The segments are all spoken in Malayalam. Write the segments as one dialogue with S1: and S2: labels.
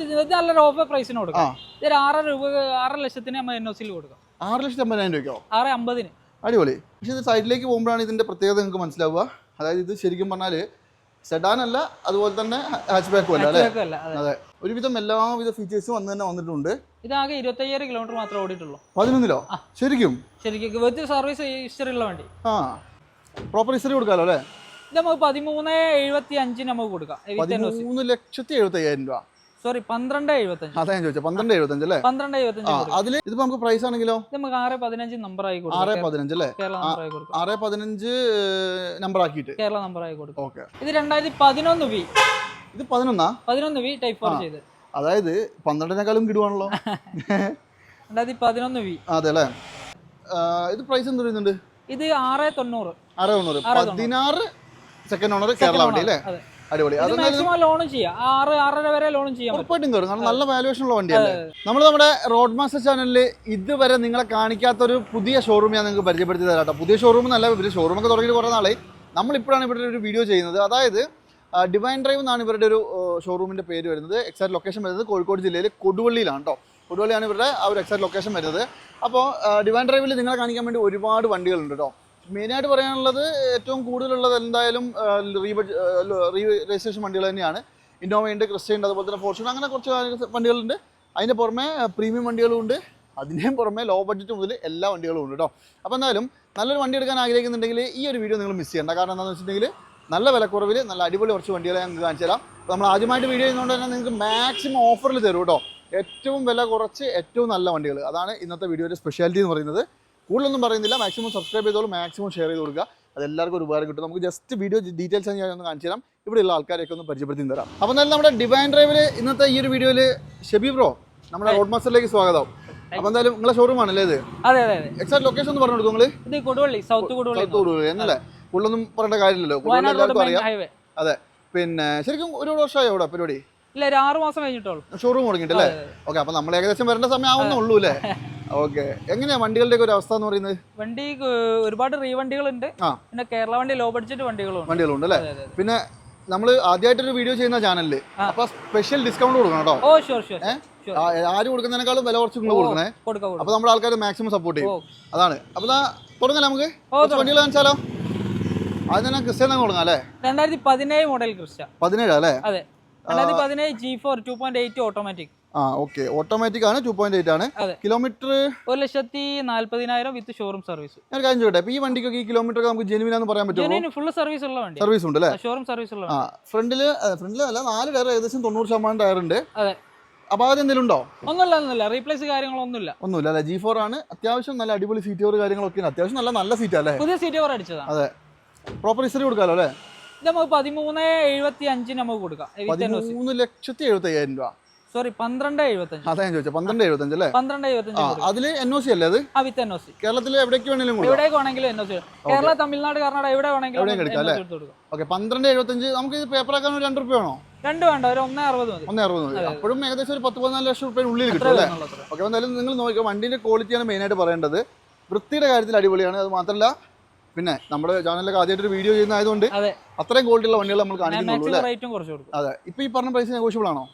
S1: ഇത് നല്ലൊരു ഓഫർ പ്രൈസിന് കൊടുക്കാം. ഇതൊരു ആറ് രൂപ ആറ് ലക്ഷത്തിന് നമ്മൾ എൻ ഒ സിയിൽ കൊടുക്കാം.
S2: ആറ് ലക്ഷത്തി അമ്പതിനായിരം രൂപയ്ക്കോ?
S1: ആറ് അമ്പതിന്.
S2: അടിപൊളി. പക്ഷെ ഇത് സൈഡിലേക്ക് പോകുമ്പോഴാണ് ഇതിന്റെ പ്രത്യേകത നിങ്ങൾക്ക് മനസ്സിലാവുക. അതായത് ഇത് ശരിക്കും പറഞ്ഞാൽ സെഡാൻ അല്ല അതുപോലെ തന്നെ ഹാച്ച് ബാക്കും അല്ല അല്ലേ?
S1: അല്ല അതെ.
S2: അതെ. ഒരുവിധം എല്ലാവിധ ഫീച്ചേഴ്സും വന്ന് തന്നെ വന്നിട്ടുണ്ട്.
S1: ഇതാകെ ഇരുപത്തയ്യായിരം കിലോമീറ്റർ മാത്രമേ ഓടിയിട്ടുള്ളൂ.
S2: പതിനൊന്നിലോ? ശരിക്കും?
S1: ശരിക്കും വിത്ത് സർവീസ് ഹിസ്റ്ററി ഉള്ള വണ്ടി.
S2: ആ. പ്രോപ്പർ ഹിസ്റ്ററി കൊടുക്കാമല്ലോ അല്ലേ?
S1: ഇത് നമുക്ക് പതിമൂന്ന് എഴുപത്തി അഞ്ചിന് നമുക്ക് കൊടുക്കാം.
S2: പതിമൂന്ന് ലക്ഷത്തി എഴുപത്തി അയ്യായിരം രൂപ.
S1: സോറി പന്ത്രണ്ട് എഴുപത്തഞ്ച്.
S2: അതാ ഞാൻ ചോദിച്ചത് പന്ത്രണ്ട് എഴുപത്തഞ്ച് അല്ലേ?
S1: പന്ത്രണ്ട് എഴുപത്തഞ്ച്
S2: ആ അതിൽ ഇതിപ്പോ നമുക്ക് പ്രൈസ് ആണെങ്കിലോ?
S1: നമുക്ക് ആറ് പതിനഞ്ച് നമ്പർ ആയി
S2: ആറ്
S1: കൊടുക്കാം
S2: പതിനഞ്ച് അല്ലേ?
S1: കേരള നമ്പർ ആയി കൊടുക്കാം.
S2: ആറ് പതിനഞ്ച് നമ്പർ ആക്കിയിട്ട്.
S1: കേരള നമ്പർ ആയി കൊടുക്കാം.
S2: ഓക്കെ
S1: ഇത് രണ്ടായിരത്തി പതിനൊന്ന് വി.
S2: ഇത് പതിനൊന്നാ?
S1: പതിനൊന്ന് വി ടൈപ്പ് ഫോർ ചെയ്ത്.
S2: അതായത് പന്ത്രണ്ടിനെക്കാളും കിടുവാണല്ലോ.
S1: രണ്ടായിരത്തി പതിനൊന്ന് വി.
S2: അതെ അല്ലേ? ആ, ഇത് പ്രൈസ് എന്ത് വരുന്നുണ്ട്
S1: ഇത് ആറ് തൊണ്ണൂറ്.
S2: ആറ് തൊണ്ണൂറ്.
S1: ആറ്
S2: പതിനാറ് സെക്കൻഡ് ഓണർ കേരള വണ്ടി അല്ലേ?
S1: അതെ.
S2: അടിപൊളി. അത്
S1: മാക്സിമം ലോണും ചെയ്യാം. ആറ് ആറര വരെ ലോണും ചെയ്യാൻ പറ്റും.
S2: ഉറപ്പായിട്ടും കയറും കാരണം നല്ല വാല്യുവേഷൻ ഉള്ള വണ്ടിയല്ലേ? നമ്മൾ നമ്മുടെ റോഡ് മാസ്റ്റർ ചാനലിൽ ഇതുവരെ നിങ്ങളെ കാണിക്കാത്ത ഒരു പുതിയ ഷോറൂം ഞാൻ നിങ്ങൾക്ക് പരിചയപ്പെടുത്തി തരാം കേട്ടോ. പുതിയ ഷോറൂം എന്നല്ല ഇവർ ഷോറൂം ഒക്കെ തുടങ്ങിയിട്ട് കുറേ നാളായി. നമ്മളിപ്പോഴാണ് ഇവിടെ ഒരു വീഡിയോ ചെയ്യുന്നത്. അതായത് ഡിവൈൻ ഡ്രൈവ് എന്നാണ് ഇവരുടെ ഒരു ഷോറൂമിന്റെ പേര് വരുന്നത്. എക്സാക്ട് ലൊക്കേഷൻ വരുന്നത് കോഴിക്കോട് ജില്ലയിൽ കൊടുവള്ളിയിലാണ് കേട്ടോ. കൊടുവള്ളിയാണ് ഇവരുടെ ആ ഒരു എക്സാക്ട് ലൊക്കേഷൻ വരുന്നത്. അപ്പോൾ ഡിവൈൻ ഡ്രൈവിൽ നിങ്ങളെ കാണിക്കാൻ വേണ്ടി ഒരുപാട് വണ്ടികളുണ്ട് കേട്ടോ. മെയിനായിട്ട് പറയാനുള്ളത് ഏറ്റവും കൂടുതലുള്ളത് എന്തായാലും റീ രജിസ്ട്രേഷൻ വണ്ടികൾ തന്നെയാണ്. ഇന്നോവ ഉണ്ട് ക്രിസ്റ്റ ഉണ്ട് അതുപോലെ തന്നെ ഫോർച്യൂൺ അങ്ങനെ കുറച്ച് വണ്ടികളുണ്ട്. അതിന്റെ പുറമെ പ്രീമിയം വണ്ടികളും ഉണ്ട്. അതിന്റെയും പുറമെ ലോ ബഡ്ജറ്റ് മുതൽ എല്ലാ വണ്ടികളും ഉണ്ട് കേട്ടോ അപ്പോൾ എന്തായാലും നല്ലൊരു വണ്ടി എടുക്കാൻ ആഗ്രഹിക്കുന്നുണ്ടെങ്കിൽ ഈ ഒരു വീഡിയോ നിങ്ങൾ മിസ് ചെയ്യേണ്ട. കാരണം എന്താണെന്ന് വെച്ചിട്ടുണ്ടെങ്കിൽ നല്ല വിലക്കുറവിൽ നല്ല അടിപൊളി കുറച്ച് വണ്ടികളെ ഞങ്ങൾക്ക് കാണിച്ചു തരാം അപ്പോൾ നമ്മൾ ആദ്യമായിട്ട് വീഡിയോ ചെയ്യുന്നതുകൊണ്ട് തന്നെ നിങ്ങൾക്ക് മാക്സിമം ഓഫറിൽ തരും കേട്ടോ ഏറ്റവും വില കുറച്ച് ഏറ്റവും നല്ല വണ്ടികൾ അതാണ് ഇന്നത്തെ വീഡിയോയുടെ സ്പെഷ്യാലിറ്റി എന്ന് പറയുന്നത്. കൂടുതലൊന്നും പറയുന്നില്ല. മാക്സിമം സബ്സ്ക്രൈബ് ചെയ്തോളൂ. മാക്സിമം ഷെയർ ചെയ്ത് കൊടുക്കുക. അതെല്ലാവർക്കും ഒരു ഉപകാരം കിട്ടും. നമുക്ക് ജസ്റ്റ് വീഡിയോ ഡീറ്റെയിൽസ് ഞാൻ ഒന്ന് കാണിച്ചു തരാം. ഇവിടെയുള്ള ആൾക്കാരെയൊക്കെ ഒന്ന് പരിചയപ്പെടുത്തി തരാം. അപ്പോൾ എന്തായാലും നമ്മുടെ ഡിവൈൻ ഡ്രൈവിൽ ഇന്നത്തെ ഈ ഒരു വീഡിയോയിൽ ഷെബി ബ്രോ നമ്മുടെ റോഡ് മാസ്റ്ററിലേക്ക് സ്വാഗതം. അപ്പോൾ എന്തായാലും നിങ്ങളെ ഷോറൂം ആണല്ലേ ഇത്?
S1: അതെ അതെ
S2: എക്സാക്ട് ലൊക്കേഷൻ ഒന്ന് പറഞ്ഞു കൊടുക്കും
S1: ഇത് കൊടുവള്ളി സൗത്ത് കൊടുവള്ളി.
S2: സൗത്ത് കൊടുവള്ളി എന്നല്ലേ? കൂടുതലൊന്നും പറയേണ്ട കാര്യമില്ലല്ലോ. എല്ലാവർക്കും അറിയാം. അതെ. പിന്നെ ശരിക്കും ഒരുപാട് വർഷമായി അവിടെ പരിപാടി?
S1: ഇല്ല ഒരു ആറ് മാസം കഴിഞ്ഞിട്ടുള്ളൂ.
S2: ഷോറൂം തുടങ്ങിയിട്ടല്ലേ? ഓക്കെ അപ്പോൾ നമ്മൾ ഏകദേശം വരേണ്ട സമയം ആവുന്നുള്ളൂ അല്ലേ? ഓക്കെ. എങ്ങനെയാ വണ്ടികളുടെ ഒരു അവസ്ഥ എന്ന് പറയുന്നത്?
S1: വണ്ടി ഒരുപാട് റീ വണ്ടികളുണ്ട്. പിന്നെ കേരള വണ്ടി ലോ ബഡ്ജറ്റ് വണ്ടികളും
S2: വണ്ടികളുണ്ട് അല്ലേ. പിന്നെ നമ്മൾ ആദ്യമായിട്ടൊരു വീഡിയോ ചെയ്യുന്ന ചാനലിൽ. അപ്പൊ സ്പെഷ്യൽ ഡിസ്കൗണ്ട് കൊടുക്കണം കേട്ടോ.
S1: ഓ ഷുവർ ഷുവർ
S2: ആര് കൊടുക്കുന്നതിനേക്കാളും വില കുറച്ച് നിങ്ങൾ കൊടുക്കണേ.
S1: കൊടുക്കാം കൊടുക്കാം.
S2: അപ്പൊ നമ്മുടെ ആൾക്കാർ മാക്സിമം സപ്പോർട്ട് ചെയ്യും. അതാണ്. അപ്പൊ തുടങ്ങാം നമുക്ക്? വണ്ടികൾ കാണിച്ചാലോ? അതിനെ തന്നെ തുടങ്ങാം അല്ലേ?
S1: രണ്ടായിരത്തി പതിനേഴ് മോഡൽ ക്രിസ്റ്റ
S2: പതിനേഴ് അല്ലേ?
S1: അതെ. രണ്ടായിരത്തി പതിനേഴ് G four two point eight automatic
S2: ആ ഓക്കെ. ഓട്ടോമാറ്റിക് ആണ് ടു പോയിന്റ് എയ്റ്റ് ആണ്. കിലോമീറ്റർ
S1: ഒരു ലക്ഷത്തി നാല്പതിനായിരം വിത്ത് ഷോറൂം സർവീസ്
S2: ഞാൻ കാര്യം ചോട്ടെ ഈ വണ്ടിക്കൊക്കെ ഈ കിലോമീറ്റർ നമുക്ക് ജെനുവിൻ പറയാൻ പറ്റുമോ?
S1: ഫുൾ സർവീസ് ഉള്ള വണ്ടി
S2: സർവീസ് ഉണ്ട് അല്ലേ?
S1: ഷോറൂം സർവീസ് ഉള്ള
S2: ആ ഫ്രണ്ടിൽ ഫ്രണ്ടിൽ അല്ല നാല് ടയർ ഏകദേശം തൊണ്ണൂറ് ശതമാനം ടയർ ഉണ്ട്.
S1: അതെ.
S2: അപ്പൊ അത് എന്തെങ്കിലും ഉണ്ടോ?
S1: ഒന്നുമില്ല ഒന്നുമില്ല. റീപ്ലേസ് കാര്യങ്ങളൊന്നുമില്ല.
S2: ഒന്നുമില്ല അല്ലെ? ജി ഫോർ ആണ്. അത്യാവശ്യം നല്ല അടിപൊളി സീറ്റ് കവർ കാര്യങ്ങളൊക്കെ അത്യാവശ്യം നല്ല നല്ല സീറ്റ് അല്ലേ?
S1: പുതിയ സീറ്റ് കവർ അടിച്ചതാണ്.
S2: അതെ. പ്രോപ്പർ ഹിസ്റ്ററി കൊടുക്കാലോ അല്ലേ?
S1: നമുക്ക് പതിമൂന്ന് എഴുപത്തി അഞ്ചിന് നമുക്ക് കൊടുക്കാം.
S2: പതിമൂന്ന് ലക്ഷത്തി എഴുപത്തി അയ്യായിരം രൂപ.
S1: സോറി പന്ത്രണ്ട് എഴുപത്തഞ്ച്.
S2: അതാ ഞാൻ ചോദിച്ചത് പന്ത്രണ്ട് എഴുപത്തഞ്ച് അല്ലേ?
S1: പന്ത്രണ്ട് എഴുപത്തഞ്ച്
S2: ആ എൻ ഒ സി അല്ലേ അത്?
S1: ആ വിത്ത് എൻ ഒ സി
S2: കേരളത്തിൽ എവിടേക്ക് വേണമെങ്കിലും കൊടുക്കാം
S1: എവിടേക്ക് വേണമെങ്കിലും N O C Kerala Tamil Nadu Karnataka എവിടെ വേണമെങ്കിലും
S2: എവിടെയും എടുക്കാം,
S1: NOC എടുത്ത് കൊടുക്കാം.
S2: ഓക്കെ പന്ത്രണ്ട് എഴുപത്തഞ്ച് നമുക്ക് ഇത് പേപ്പർ ആക്കാൻ ഒരു രണ്ട് റുപ്യ വേണോ?
S1: രണ്ട് വേണ്ട ഒരു ഒന്നേ അറുപത് മതി.
S2: ഒന്നേ അറുപത് മതി. അപ്പോഴും ഏകദേശം ഒരു പത്ത് പതിനാല് ലക്ഷം റുപ്യ ഉള്ളിൽ കിട്ടും അല്ലേ. ഓക്കെ എന്തായാലും നിങ്ങൾ നോക്കിയോ വണ്ടിന്റെ ക്വാളിറ്റിയാണ് മെയിനായിട്ട് പറയേണ്ടത്. വൃത്തിയുടെ കാര്യത്തിൽ അടിപൊളിയാണ്. അത് മാത്രമല്ല പിന്നെ നമ്മുടെ ചാനലിലൊക്കെ ആദ്യമായിട്ട് ഒരു വീഡിയോ ചെയ്യുന്ന
S1: ആയതുകൊണ്ട്
S2: അത്രയും ക്വാളിറ്റിയുള്ള വണ്ടികൾ നമ്മൾ കാണിക്കുന്നുള്ളൂ
S1: മാക്സിമം റേറ്റും കുറച്ച് കൊടുക്കും.
S2: അതെ. ഇപ്പൊ ഈ പറഞ്ഞ പ്രൈസ് നെഗോഷ്യബിൾ ആണോ?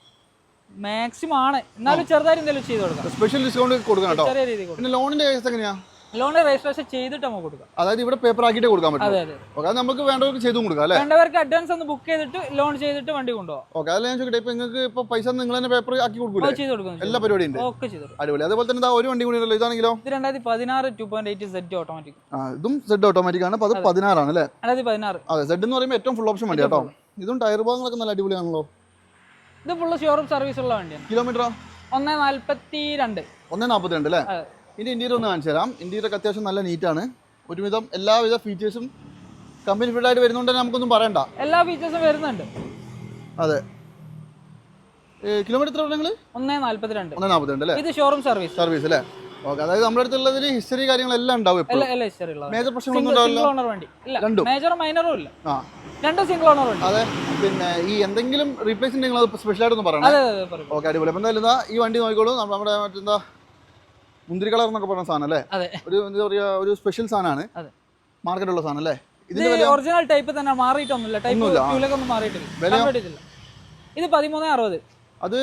S1: മാക്സിമം ആണ്. എന്നാലും ചെറുതായി എന്തെങ്കിലും ചെയ്ത് കൊടുക്കാം.
S2: സ്പെഷ്യൽ ഡിസ്കൗണ്ട് കൊടുക്കാം കേട്ടോ
S1: ചെറിയ രീതിയിൽ കൊടുക്കാം.
S2: പിന്നെ ലോണിന്റെ കേസ് എങ്ങനെയാ?
S1: ലോൺ രജിസ്ട്രേഷൻ ചെയ്തിട്ട് നമുക്ക് കൊടുക്കാം.
S2: അതായത് ഇവിടെ പേപ്പർ ആക്കിയിട്ട് കൊടുക്കാൻ പറ്റും.
S1: അതെ അതെ
S2: ഓക്കെ നമുക്ക് വേണ്ടവർക്ക് ചെയ്തും കൊടുക്കാം അല്ലേ?
S1: വേണ്ടവർക്ക് അഡ്വാൻസ് ഒന്ന് ബുക്ക് ചെയ്തിട്ട് ലോൺ ചെയ്തിട്ട് വണ്ടി കൊണ്ടുപോകാം
S2: ഓക്കെ അതല്ല ഞാൻ ചോദിക്കട്ടെ. ഇപ്പൊ നിങ്ങൾക്ക് ഇപ്പൊ പൈസ നിങ്ങൾ തന്നെ പേപ്പർ ആക്കി കൊടുക്കൂലേ?
S1: ചെയ്ത് കൊടുക്കും
S2: എല്ലാ പരിപാടിയും ഉണ്ട്.
S1: ഓക്കെ ചെയ്തു
S2: അടിപൊളി. അതുപോലെ തന്നെ ദാ ഒരു വണ്ടി കൂടി ഉണ്ടല്ലോ. ഇതാണെങ്കിലോ?
S1: ഇത് രണ്ടായിരത്തി പതിനാറ് two point eight Z automatic
S2: ആ ഇതും സെഡ് ഓട്ടോമാറ്റിക് ആണ്. അപ്പൊ അത് പതിനാറാണ് അല്ലേ?
S1: രണ്ടായിരത്തി പതിനാറ്
S2: അതെ സെഡ് എന്ന് പറയുമ്പോൾ ഏറ്റവും ഫുൾ ഓപ്ഷൻ വണ്ടി കേട്ടോ. ഇതും ടയർ ഭാഗങ്ങളൊക്കെ നല്ല അടിപൊളിയാണല്ലോ.
S1: ഇത് ഫുള്ള് ഷോറൂം സർവീസ് ഉള്ള വണ്ടിയാണ്.
S2: കിലോമീറ്ററോ
S1: ഒന്ന് നാല്പത്തി രണ്ട്
S2: ഒന്നേ നാൽപ്പത്തി രണ്ട് അല്ലേ
S1: ഇനി
S2: ഇതിന്റെ ഇന്റീരിയർ ഒന്ന് കാണിച്ചു തരാം. ഇന്റീരിയർ ഒക്കെ അത്യാവശ്യം നല്ല നീറ്റാണ് ഒരുവിധം എല്ലാവിധ ഫീച്ചേഴ്സും കമ്പനി ഫിറ്റ് ആയിട്ട് വരുന്നുണ്ട് നമുക്കൊന്നും പറയണ്ട.
S1: എല്ലാ ഫീച്ചേഴ്സും വരുന്നുണ്ട്.
S2: അതെ. കിലോമീറ്റർ എത്ര നാൽപ്പത്തി
S1: രണ്ട് നാല്പത്തിരണ്ട്.
S2: ഒന്നേ നാൽപ്പത്തി രണ്ട് അല്ലേ?
S1: ഇത് ഷോറൂം സർവീസ്
S2: സർവീസ് അല്ലേ? ഓക്കെ അതായത് നമ്മുടെ അടുത്തുള്ളതിൽ ഹിസ്റ്ററി കാര്യങ്ങളെല്ലാം ഉണ്ടാവും മേജർ പ്രശ്നങ്ങളൊന്നും
S1: സിംഗിൾ
S2: ഉണ്ടാവില്ല.
S1: ഓണർ വണ്ടി. ഇല്ല
S2: രണ്ടും.
S1: മേജറും മൈനറും ഇല്ല.
S2: ആ.
S1: രണ്ടും സിംഗിൾ ഓണർ വണ്ടി.
S2: അതെ പിന്നെ ഈ എന്തെങ്കിലും റീപ്ലേസ് ഉണ്ടെങ്കിൽ അത് സ്പെഷ്യലായിട്ടൊന്ന് പറയണം.
S1: അതെ അതെ അതെ പറയും.
S2: ഓക്കെ അടിപൊളി. അപ്പം എന്തായാലും ഈ വണ്ടി നോക്കിക്കോളൂ. നമ്മ- നമ്മുടെ മറ്റെന്താ? മുന്തിരി കളർ എന്നൊക്കെ പറഞ്ഞ സാധനം അല്ലേ? ഒരു എന്താ പറയുക ഒരു സ്പെഷ്യൽ സാധനമാണ്. മാർക്കറ്റുള്ള സാധനം അല്ലേ? ഇതിന്റെ
S1: ഒറിജിനൽ ടൈപ്പ് തന്നെ മാറിയിട്ടൊന്നുമില്ല. ടൈപ്പ്. ഫ്യൂലൊക്കെ ഒന്നും മാറിയിട്ടില്ല. ഇത് പതിമൂന്ന് അറുപത്.
S2: അത്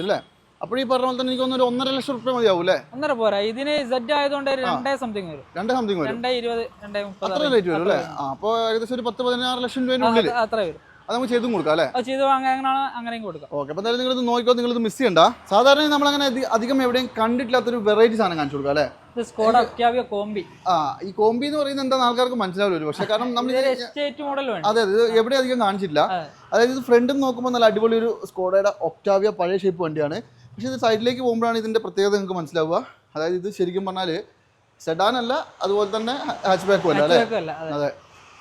S2: അല്ലേ? അപ്പോൾ ഈ പറഞ്ഞ പോലെ തന്നെ എനിക്ക് തോന്നുന്നു ഒന്നര ലക്ഷം റുപ്യ മതിയാവും അല്ലേ?
S1: ഒന്നര പോരാ. ഇതിന് സെറ്റ് ആയതുകൊണ്ട് രണ്ടേ സംതിങ് വരും.
S2: രണ്ടേ സംതിങ് വരും.
S1: രണ്ടേ ഇരുപത് രണ്ടേ മുപ്പത്
S2: അത്ര റേറ്റ് വരും അല്ലേ? അപ്പോൾ ഏകദേശം ഒരു പത്ത് പതിനാറ് ലക്ഷം രൂപയുടെ ഉള്ളിൽ.
S1: അത്ര- വരും.
S2: അത് നമുക്ക് ചെയ്തും കൊടുക്കാം അല്ലേ?
S1: ചെയ്ത് അങ്ങനെയും കൊടുക്കാം.
S2: ഓക്കെ അപ്പോൾ എന്തായാലും നിങ്ങളിത് നോക്കിക്കോ നിങ്ങളിത് മിസ് ചെയ്യണ്ട. സാധാരണ നമ്മൾ അങ്ങനെ അധികം എവിടെയും കണ്ടിട്ടില്ലാത്തൊരു വെറൈറ്റി സാധനം കാണിച്ചു കൊടുക്കാം അല്ലേ?
S1: ഇത് കോമ്പി
S2: ആ ഈ കോമ്പി എന്ന് പറയുന്നത് എന്താ ആൾക്കാർക്ക് മനസ്സിലാവില്ല പക്ഷേ കാരണം നമ്മൾ അതെ അതെ ഇത് എവിടെ അധികം കാണിച്ചില്ല അതായത് ഇത് ഫ്രണ്ടും നോക്കുമ്പോൾ നല്ല അടിപൊളി ഒരു സ്കോഡയുടെ ഒക്ടാവിയ പഴയ ഷേപ്പ് വണ്ടിയാണ്. പക്ഷേ ഇത് സൈഡിലേക്ക് പോകുമ്പോഴാണ് ഇതിന്റെ പ്രത്യേകത നിങ്ങൾക്ക് മനസ്സിലാവുക. അതായത് ഇത് ശരിക്കും പറഞ്ഞാൽ സെഡാൻ അല്ല അതുപോലെ തന്നെ ഹാച്ച് ബാക്കും അല്ല അല്ലേ?
S1: അതെ.